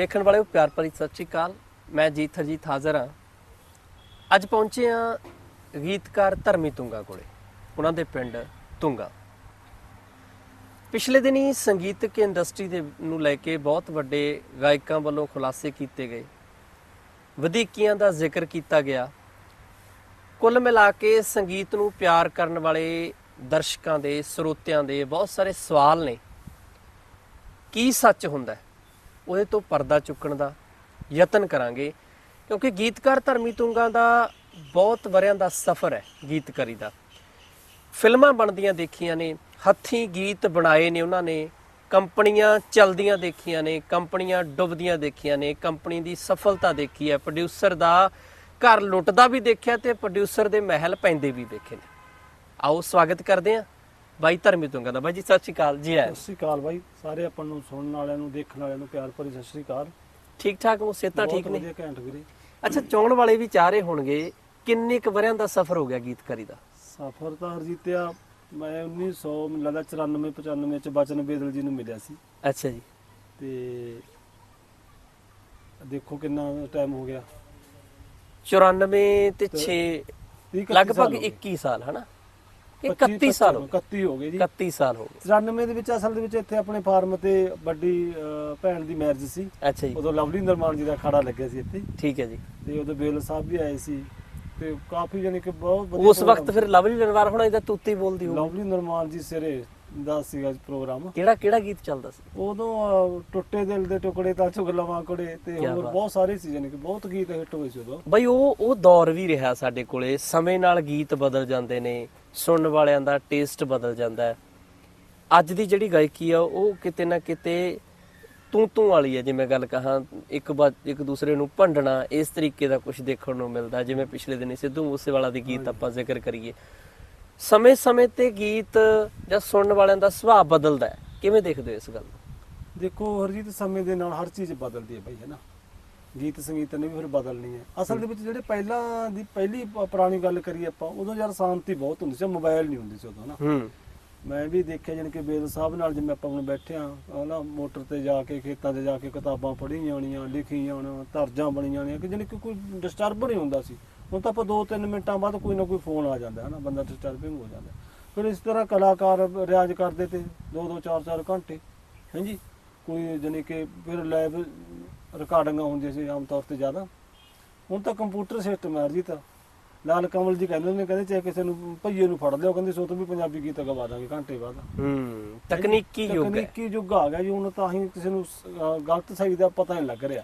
ਦੇਖਣ ਵਾਲਿਓ, ਪਿਆਰ ਭਰੀ ਸਤਿ ਸ਼੍ਰੀ ਅਕਾਲ। ਮੈਂ ਜੀਤ ਹਰਜੀਤ ਹਾਜ਼ਰ ਹਾਂ। ਅੱਜ ਪਹੁੰਚੇ ਹਾਂ ਗੀਤਕਾਰ ਧਰਮੀ ਤੁੰਗਾ ਕੋਲੇ। ਉਹਨਾਂ ਦੇ ਪਿੰਡ ਤੁੰਗਾ। ਪਿਛਲੇ ਦਿਨੀ ਸੰਗੀਤਕ ਇੰਡਸਟਰੀ ਦੇ ਨੂੰ ਲੈ ਕੇ ਬਹੁਤ ਵੱਡੇ ਗਾਇਕਾਂ ਵੱਲੋਂ ਖੁਲਾਸੇ ਕੀਤੇ ਗਏ। ਵਧੀਕੀਆਂ ਦਾ ਜ਼ਿਕਰ ਕੀਤਾ ਗਿਆ। ਕੁੱਲ ਮਿਲਾ ਕੇ ਸੰਗੀਤ ਨੂੰ ਪਿਆਰ ਕਰਨ ਵਾਲੇ ਦਰਸ਼ਕਾਂ ਦੇ, ਸਰੋਤਿਆਂ ਦੇ ਬਹੁਤ ਸਾਰੇ ਸਵਾਲ ਨੇ। ਕੀ ਸੱਚ ਹੁੰਦਾ ਹੈ? ਉਹਦੇ ਤੋਂ ਪਰਦਾ ਚੁੱਕਣ ਦਾ ਯਤਨ ਕਰਾਂਗੇ। ਕਿਉਂਕਿ ਗੀਤਕਾਰ ਧਰਮੀ ਤੁੰਗਾ ਦਾ ਬਹੁਤ ਵਰਿਆਂ ਦਾ ਸਫ਼ਰ ਹੈ ਗੀਤਕਾਰੀ ਦਾ। ਫਿਲਮਾਂ ਬਣਦੀਆਂ ਦੇਖੀਆਂ ਨੇ, ਹੱਥੀਂ ਗੀਤ ਬਣਾਏ ਨੇ ਉਹਨਾਂ ਨੇ, ਕੰਪਨੀਆਂ ਚਲਦੀਆਂ ਦੇਖੀਆਂ ਨੇ, ਕੰਪਨੀਆਂ ਡੁੱਬਦੀਆਂ ਦੇਖੀਆਂ ਨੇ, ਕੰਪਨੀ ਦੀ ਸਫਲਤਾ ਦੇਖੀ ਹੈ ਪ੍ਰੋਡਿਊਸਰ ਦਾ ਘਰ ਲੁੱਟਦਾ ਵੀ ਦੇਖਿਆ ਤੇ ਪ੍ਰੋਡਿਊਸਰ ਦੇ ਮਹਿਲ ਪੈਂਦੇ ਵੀ ਦੇਖੇ ਨੇ। ਆਓ ਸਵਾਗਤ ਕਰਦੇ ਹਾਂ। ਬਾਈ ਧਰਮੀ ਤੁੰਗਾ ਦਾ ਬਾਈ ਜੀ ਸਤਿ ਸ਼੍ਰੀ ਅਕਾਲ। ਜੀ ਆਇਆਂ ਸਤਿ ਸ਼੍ਰੀ ਅਕਾਲ ਬਾਈ। ਸਾਰੇ ਆਪਾਂ ਨੂੰ ਸੁਣਨ ਵਾਲਿਆਂ ਨੂੰ ਦੇਖਣ ਵਾਲਿਆਂ ਨੂੰ ਪਿਆਰ ਭਰੀ ਸਤਿ ਸ਼੍ਰੀ ਅਕਾਲ। ਠੀਕ ਠਾਕ ਹੋ? ਸਿਹਤਾਂ ਠੀਕ ਨੇ? ਵਧੀਆ ਘੈਂਟ ਵੀਰੇ। ਅੱਛਾ ਚਾਹਣ ਵਾਲੇ ਵੀ ਚਾਹ ਰਹੇ ਹੋਣਗੇ। ਕਿੰਨੇ ਕੁ ਵਰਿਆਂ ਦਾ ਸਫ਼ਰ ਹੋ ਗਿਆ ਗੀਤਕਾਰੀ ਦਾ? ਸਫਰ ਤਾਂ ਹਰਜੀਤਿਆ ਮੈਂ 1900 ਮੈਨੂੰ ਲੱਗਦਾ 94 95 ਚ ਬਚਨ ਬੇਦਲ ਜੀ ਨੂੰ ਮਿਲਿਆ ਸੀ। ਅੱਛਾ ਜੀ। ਤੇ ਦੇਖੋ ਕਿੰਨਾ ਟਾਈਮ ਹੋ ਗਿਆ। 94 ਤੇ 6 ਤੀਹ ਇਕੱਤੀ ਲਗਭਗ ਸਾਲ ਹੋ ਗਏ। 21 ਸਾਲ ਹਨਾ? ਇਹ 25 31 ਸਾਲ ਹੋ 31 ਹੋ ਗਏ ਜੀ। 31 ਸਾਲ ਹੋ ਗਏ। 94 ਦੇ ਵਿੱਚ ਅਸਲ ਦੇ ਵਿੱਚ ਇੱਥੇ ਆਪਣੇ ਫਾਰਮ ਤੇ ਵੱਡੀ ਅਹ, ਭੈਣ ਦੀ ਮੈਰਿਜ ਸੀ। ਅੱਛਾ ਜੀ। ਉਦੋਂ ਲਵਲੀ ਨਿਰਮਾਨ ਜੀ ਦਾ ਖੜਾ ਲੱਗਿਆ ਸੀ ਇੱਥੇ। ਠੀਕ ਹੈ ਜੀ। ਤੇ ਉਦੋਂ ਬੇਲ ਸਾਹਿਬ ਵੀ ਆਏ ਸੀ। ਤੇ ਕਾਫੀ ਜਾਨੀ ਕਿ ਬਹੁਤ ਵਧੀਆ ਉਸ ਵਕਤ program ਫਿਰ ਲਵਲੀ ਲਨਵਾਰ ਹੋਣਾ ਇਹਦਾ ਤੂਤੀ ਬੋਲਦੀ ਹੋ ਲਵਲੀ ਨਿਰਮਾਨ ਜੀ ਸਿਰੇ ਦਾ ਸੀਗਾ ਪ੍ਰੋਗਰਾਮ ਕਿਹੜਾ ਕਿਹੜਾ ਗੀਤ ਚੱਲਦਾ ਸੀ? ਉਦੋਂ ਅਹ, ਟੁੱਟੇ ਦਿਲ ਦੇ ਟੁਕੜੇ ਤਾਂ ਝੁਕ ਲਵਾਂ ਕੁੜੇ ਤੇ ਹੋਰ। ਬਹੁਤ ਸਾਰੇ ਸੀ ਜਾਨੀ ਕਿ ਬਹੁਤ ਗੀਤ ਹਿੱਟ ਹੋਏ ਸੀ ਉਦੋਂ। ਬਈ ਉਹ ਉਹ ਦੌਰ ਵੀ ਰਿਹਾ ਸਾਡੇ ਕੋਲੇ। ਸਮੇਂ ਨਾਲ ਗੀਤ ਬਦਲ ਜਾਂਦੇ ਨੇ। ਸੁਣਨ ਵਾਲਿਆਂ ਦਾ ਟੇਸਟ ਬਦਲ ਜਾਂਦਾ ਹੈ। ਅੱਜ ਦੀ ਜਿਹੜੀ ਗਾਇਕੀ ਆ ਉਹ ਕਿਤੇ ਨਾ ਕਿਤੇ ਤੂੰ ਤੂੰ ਵਾਲੀ ਹੈ ਜਿਵੇਂ ਗੱਲ ਕਹਾਂ ਇੱਕ ਇੱਕ ਦੂਸਰੇ ਨੂੰ ਭੰਡਣਾ ਇਸ ਤਰੀਕੇ ਦਾ ਕੁਝ ਦੇਖਣ ਨੂੰ ਮਿਲਦਾ ਜਿਵੇਂ ਪਿਛਲੇ ਦਿਨੀ ਸਿੱਧੂ ਮੂਸੇਵਾਲਾ ਦੀ ਗੀਤ ਆਪਾਂ ਜ਼ਿਕਰ ਕਰੀਏ। ਸਮੇਂ-ਸਮੇਂ ਤੇ ਗੀਤ ਜਾਂ ਸੁਣਨ ਵਾਲਿਆਂ ਦਾ ਸੁਭਾਅ ਬਦਲਦਾ ਕਿਵੇਂ ਦੇਖਦੇ ਹੋ ਇਸ ਗੱਲ ਨੂੰ? ਦੇਖੋ ਹਰਜੀਤ ਸਮੇਂ ਦੇ ਨਾਲ ਹਰ ਚੀਜ਼ ਬਦਲਦੀ ਹੈ ਬਈ ਹੈ ਨਾ? ਗੀਤ ਸੰਗੀਤ ਨੇ ਵੀ ਫਿਰ ਬਦਲਣੀ ਹੈ। ਅਸਲ ਦੇ ਵਿੱਚ ਜਿਹੜੇ ਪਹਿਲਾਂ ਦੀ ਪਹਿਲੀ ਪ- ਪੁਰਾਣੀ ਗੱਲ ਕਰੀਏ ਆਪਾਂ ਉਦੋਂ ਯਾਰ ਸ਼ਾਂਤੀ ਬਹੁਤ ਹੁੰਦੀ ਸੀ ਮੋਬਾਈਲ ਨਹੀਂ ਹੁੰਦੀ ਸੀ ਉਦੋਂ ਨਾ। ਹੂੰ। ਮੈਂ ਵੀ ਦੇਖਿਆ ਜਾਣੀ ਕਿ ਬੇਦ ਸਾਹਿਬ ਨਾਲ ਜਿਵੇਂ ਆਪਾਂ ਹੁਣ ਬੈਠੇ ਆ ਨਾ ਮੋਟਰ ਤੇ ਜਾ ਕੇ ਖੇਤਾਂ 'ਚ ਜਾ ਕੇ ਕਿਤਾਬਾਂ ਪੜ੍ਹੀ ਜਾਣੀਆਂ ਲਿਖੀ ਜਾਣਾ ਤਰਜਾਂ ਬਣੀ ਜਾਣੀਆਂ ਕਿ ਜਾਣੀ ਕਿ ਕੋਈ ਡਿਸਟਰਬ ਨਹੀਂ ਹੁੰਦਾ ਸੀ। ਹੁਣ ਤਾਂ ਆਪਾਂ 2-3 ਮਿੰਟਾਂ ਬਾਅਦ ਕੋਈ ਨਾ ਕੋਈ ਫੋਨ ਆ ਜਾਂਦਾ ਹੈ ਨਾ ਬੰਦਾ ਡਿਸਟਰਬਿੰਗ ਹੋ ਜਾਂਦਾ। ਫਿਰ ਇਸ ਤਰ੍ਹਾਂ ਕਲਾਕਾਰ ਰਿਆਜ਼ ਕਰਦੇ ਤੇ 2-2 4-4 ਘੰਟੇ ਹਾਂਜੀ ਕੋਈ ਜਾਣੀ ਕਿ ਫਿਰ ਲਾਈਵ ਰਿਕਾਰਡਿੰਗਾਂ ਹੁੰਦੀਆਂ ਸੀ ਆਮ ਤੌਰ ਤੇ ਜ਼ਿਆਦਾ। ਹੁਣ ਤਾਂ ਕੰਪਿਊਟਰ ਸਿਸਟਮ ਹੈ ਜੀ ਤਾਂ। ਲਾਲ ਕਮਲ ਜੀ ਕਹਿੰਦੇ ਨੇ ਕਹਿੰਦੇ ਚਾਹੇ ਕਿਸੇ ਨੂੰ ਭਈਏ ਨੂੰ ਫੜ ਲਿਓ ਕਹਿੰਦੇ ਸੋ ਤੋਂ ਵੀ ਪੰਜਾਬੀ ਗੀਤ ਗਵਾ ਦਾਂਗੇ ਘੰਟੇ ਬਾਅਦ। ਹੂੰ ਤਕਨੀਕੀ ਯੁੱਗ ਹੈ। ਤਕਨੀਕੀ ਯੁੱਗ ਆ ਗਿਆ ਜੀ ਹੁਣ ਤਾਂ ਅਸੀਂ ਕਿਸੇ ਨੂੰ ਗਲਤ ਸਹੀ ਦਾ ਪਤਾ ਨਹੀਂ ਲੱਗ ਰਿਹਾ।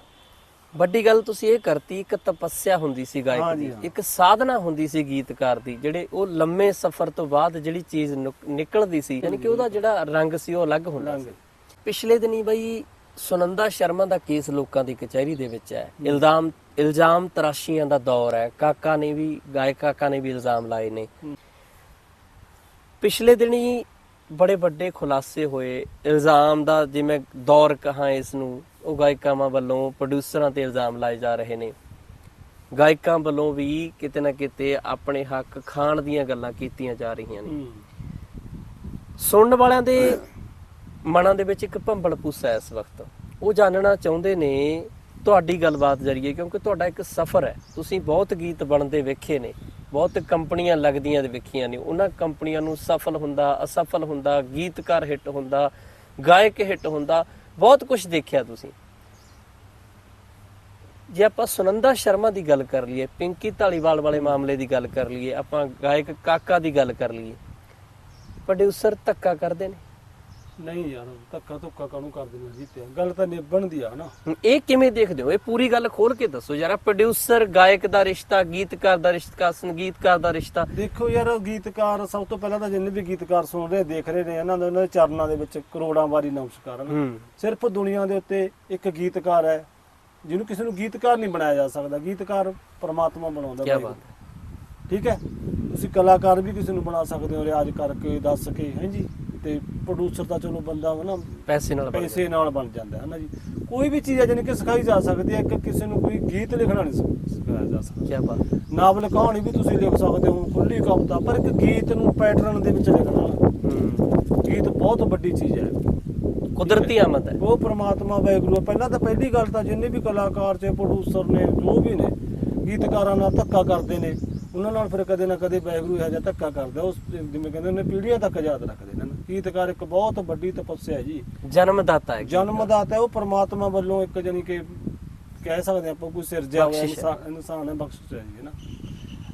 ਵੱਡੀ ਗੱਲ ਤੁਸੀਂ ਇਹ ਕਰਤੀ ਇੱਕ ਤਪੱਸਿਆ ਹੁੰਦੀ ਸੀ ਗਾਇਕ ਦੀ ਹਾਂ। ਇੱਕ ਸਾਧਨਾ ਹੁੰਦੀ ਸੀ ਗੀਤਕਾਰ ਦੀ ਜਿਹੜੇ ਉਹ ਲੰਮੇ ਸਫ਼ਰ ਤੋਂ ਬਾਅਦ ਜਿਹੜੀ ਚੀਜ਼ ਨੁਕ- ਨਿਕਲਦੀ ਸੀ ਯਾਨੀ ਕਿ ਉਹਦਾ ਜਿਹੜਾ ਰੰਗ ਸੀ ਉਹ ਅਲੱਗ ਹੁੰਦਾ। ਸੀ। ਪਿਛਲੇ ਦਿਨੀ ਬਈ ਸੁਨੰਦਾ ਸ਼ਰਮਾ ਦਾ ਕੇਸ ਲੋਕਾਂ ਦੀ ਕਚਹਿਰੀ ਦੇ ਵਿੱਚ ਹੈ। ਇਲਜ਼ਾਮ ਇਲਜ਼ਾਮ ਤਰਾਸ਼ੀਆਂ ਦਾ ਦੌਰ ਹੈ। ਕਾਕਾ ਨੇ ਵੀ ਗਾਇਕ ਕਾਕਾ ਨੇ ਵੀ ਇਲਜ਼ਾਮ ਲਾਏ ਨੇ। ਪਿਛਲੇ ਦਿਨੀ ਬੜੇ ਵੱਡੇ ਖੁਲਾਸੇ ਹੋਏ। ਇਲਜ਼ਾਮ ਦਾ ਜਿਵੇਂ ਦੌਰ ਕਹਾਂ ਇਸ ਨੂੰ ਉਹ ਗਾਇਕਾਵਾਂ ਵੱਲੋਂ ਪ੍ਰੋਡਿਊਸਰਾਂ ਤੇ ਇਲਜ਼ਾਮ ਲਾਏ ਜਾ ਰਹੇ ਨੇ। ਗਾਇਕਾਂ ਵੱਲੋਂ ਵੀ ਕਿਤੇ ਨਾ ਕਿਤੇ ਆਪਣੇ ਹੱਕ ਖਾਣ ਦੀਆਂ ਗੱਲਾਂ ਕੀਤੀਆਂ ਜਾ ਰਹੀਆਂ ਨੇ। ਸੁਣਨ ਵਾਲਿਆਂ ਦੇ ਮਨਾਂ ਦੇ ਵਿੱਚ ਇੱਕ ਭੰਬਲ ਪੂਸਾ ਇਸ ਵਕਤ। ਉਹ ਜਾਣਨਾ ਚਾਹੁੰਦੇ ਨੇ, ਤੁਹਾਡੀ ਗੱਲਬਾਤ ਜਰੀਏ, ਕਿਉਂਕਿ ਤੁਹਾਡਾ ਇੱਕ ਸਫ਼ਰ ਹੈ। ਤੁਸੀਂ ਬਹੁਤ ਗੀਤ ਬਣਦੇ ਵੇਖੇ ਨੇ, ਬਹੁਤ ਕੰਪਨੀਆਂ ਲੱਗਦੀਆਂ ਦੇ ਵੇਖੀਆਂ ਨੇ। ਉਹਨਾਂ ਕੰਪਨੀਆਂ ਨੂੰ ਸਫਲ ਹੁੰਦਾ, ਅਸਫਲ ਹੁੰਦਾ, ਗੀਤਕਾਰ ਹਿੱਟ ਹੁੰਦਾ, ਗਾਇਕ ਹਿੱਟ ਹੁੰਦਾ, ਬਹੁਤ ਕੁਝ ਦੇਖਿਆ ਤੁਸੀਂ। ਜੇ ਆਪਾਂ ਸੁਨੰਦਾ ਸ਼ਰਮਾ ਦੀ ਗੱਲ ਕਰ ਲਈਏ, ਪਿੰਕੀ ਢਾਲੀਵਾਲ ਵਾਲੇ ਮਾਮਲੇ ਦੀ ਗੱਲ ਕਰ ਲਈਏ, ਆਪਾਂ ਗਾਇਕ ਕਾਕਾ ਦੀ ਗੱਲ ਕਰ ਲਈਏ ਪ੍ਰੋਡਿਊਸਰ ਧੱਕਾ ਕਰਦੇ ਨੇ। ਨਹੀਂ ਯਾਰ ਧੱਕਾ ਧੁੱਕਾ ਕਾਹਨੂੰ ਕਰਦੇ ਨੇ ਜੀ ਤੇ ਗੱਲ ਤਾਂ ਨਿਭਣ ਦੀ ਆ ਨਾ। ਇਹ ਕਿਵੇਂ ਦੇਖਦੇ ਹੋ? ਇਹ ਪੂਰੀ ਗੱਲ ਖੋਲ ਕੇ ਦੱਸੋ ਯਾਰ ਪ੍ਰੋਡਿਊਸਰ ਗਾਇਕ ਦਾ ਰਿਸ਼ਤਾ ਗੀਤਕਾਰ ਦਾ ਰਿਸ਼ਤਾ ਸੰਗੀਤਕਾਰ ਦਾ ਰਿਸ਼ਤਾ। ਦੇਖੋ ਯਾਰ ਗੀਤਕਾਰ ਸਭ ਤੋਂ ਪਹਿਲਾਂ ਤਾਂ ਜਿੰਨੇ ਵੀ ਗੀਤਕਾਰ ਸੁਣ ਰਹੇ ਦੇਖ ਰਹੇ ਨੇ ਇਹਨਾਂ ਦੇ ਉਹਨਾਂ ਦੇ ਚਰਨਾਂ ਦੇ ਵਿੱਚ ਕਰੋੜਾਂ ਵਾਰੀ ਨਮਸਕਾਰ ਹਨ ਹੂੰ। ਸਿਰਫ ਦੁਨੀਆ ਦੇ ਉੱਤੇ ਇੱਕ ਗੀਤਕਾਰ ਹੈ ਜਿਹਨੂੰ ਕਿਸੇ ਨੂੰ ਗੀਤਕਾਰ ਨਹੀਂ ਬਣਾਇਆ ਜਾ ਸਕਦਾ। ਗੀਤਕਾਰ ਪਰਮਾਤਮਾ ਬਣਾਉਂਦਾ ਕੀ। ਬਾਤ ਠੀਕ ਹੈ? ਤੁਸੀਂ ਕਲਾਕਾਰ ਵੀ ਕਿਸੇ ਨੂੰ ਬਣਾ ਸਕਦੇ ਹੋ ਰਿਆਜ਼ ਕਰਕੇ ਦੱਸ ਕੇ ਹੈ ਜੀ? ਤੇ ਪ੍ਰੋਡਿਊਸਰ ਤਾਂ ਚਲੋ ਬੰਦਾ ਵਾ ਨਾ ਪੈਸੇ ਨਾਲ ਬਣ ਪੈਸੇ ਨਾਲ ਬਣ ਜਾਂਦਾ ਹੈ ਨਾ ਜੀ? ਕੋਈ ਵੀ ਚੀਜ਼ ਹੈ ਜਿਹਨੇ ਕਿ ਸਿਖਾਈ ਜਾ ਸਕਦੀ ਹੈ ਕਿ ਕਿਸੇ ਨੂੰ ਕੋਈ ਗੀਤ ਲਿਖਣਾ ਨਹੀਂ ਸਿਖ- ਸਿਖਾਇਆ ਜਾ ਸਕਦਾ। ਕੀ ਬਾਤ। ਨਾਵਲ ਕਹਾਣੀ ਵੀ ਤੁਸੀਂ ਲਿਖ ਸਕਦੇ ਹੋ ਖੁੱਲੀ ਕਵਿਤਾ ਪਰ ਇੱਕ ਗੀਤ ਨੂੰ ਪੈਟਰਨ ਦੇ ਵਿੱਚ ਲਿਖਣਾ। ਹੂੰ। ਗੀਤ ਬਹੁਤ ਵੱਡੀ ਚੀਜ਼ ਹੈ। ਕੁਦਰਤੀ ਆਮਦ ਹੈ। ਉਹ ਪ੍ਰਮਾਤਮਾ ਵਾਹਿਗੁਰੂ ਆ। ਪਹਿਲਾਂ ਤਾਂ ਪਹਿਲੀ ਗੱਲ ਤਾਂ ਜਿੰਨੇ ਵੀ ਕਲਾਕਾਰ ਤੇ ਪ੍ਰੋਡਿਊਸਰ ਨੇ ਜੋ ਵੀ ਨੇ ਗੀਤਕਾਰਾਂ ਨਾਲ ਧੱਕਾ ਕਰਦੇ ਨੇ ਉਹਨਾਂ ਨਾਲ ਫਿਰ ਕਦੇ ਨਾ ਕਦੇ ਵਾਹਿਗੁਰੂ ਇਹੋ ਜਿਹਾ ਧੱਕਾ ਕਰਦਾ ਉਸ ਜਿਵੇਂ ਕਹਿੰਦੇ ਨੇ ਪੀੜ੍ਹੀਆਂ ਤੱਕ ਯਾਦ ਰੱਖਦੇ ਨੇ। ਗੀਤਕਾਰ ਇੱਕ ਬਹੁਤ ਵੱਡੀ ਤਪੱਸਿਆ ਜੀ ਜਨਮਦਾਤਾ ਹੈ ਜਨਮਦਾਤਾ ਉਹ ਪ੍ਰਮਾਤਮਾ ਵੱਲੋਂ ਇੱਕ ਜਾਨੀ ਕਿ ਕਹਿ ਸਕਦੇ ਆਪਾਂ ਕੋਈ ਸਿਰਜਿਆ ਹੋਇਆ। ਇਨਸਾਨ ਹੈ ਬਖਸ਼ਿਸ਼ ਹੈ ਜੀ ਨਾ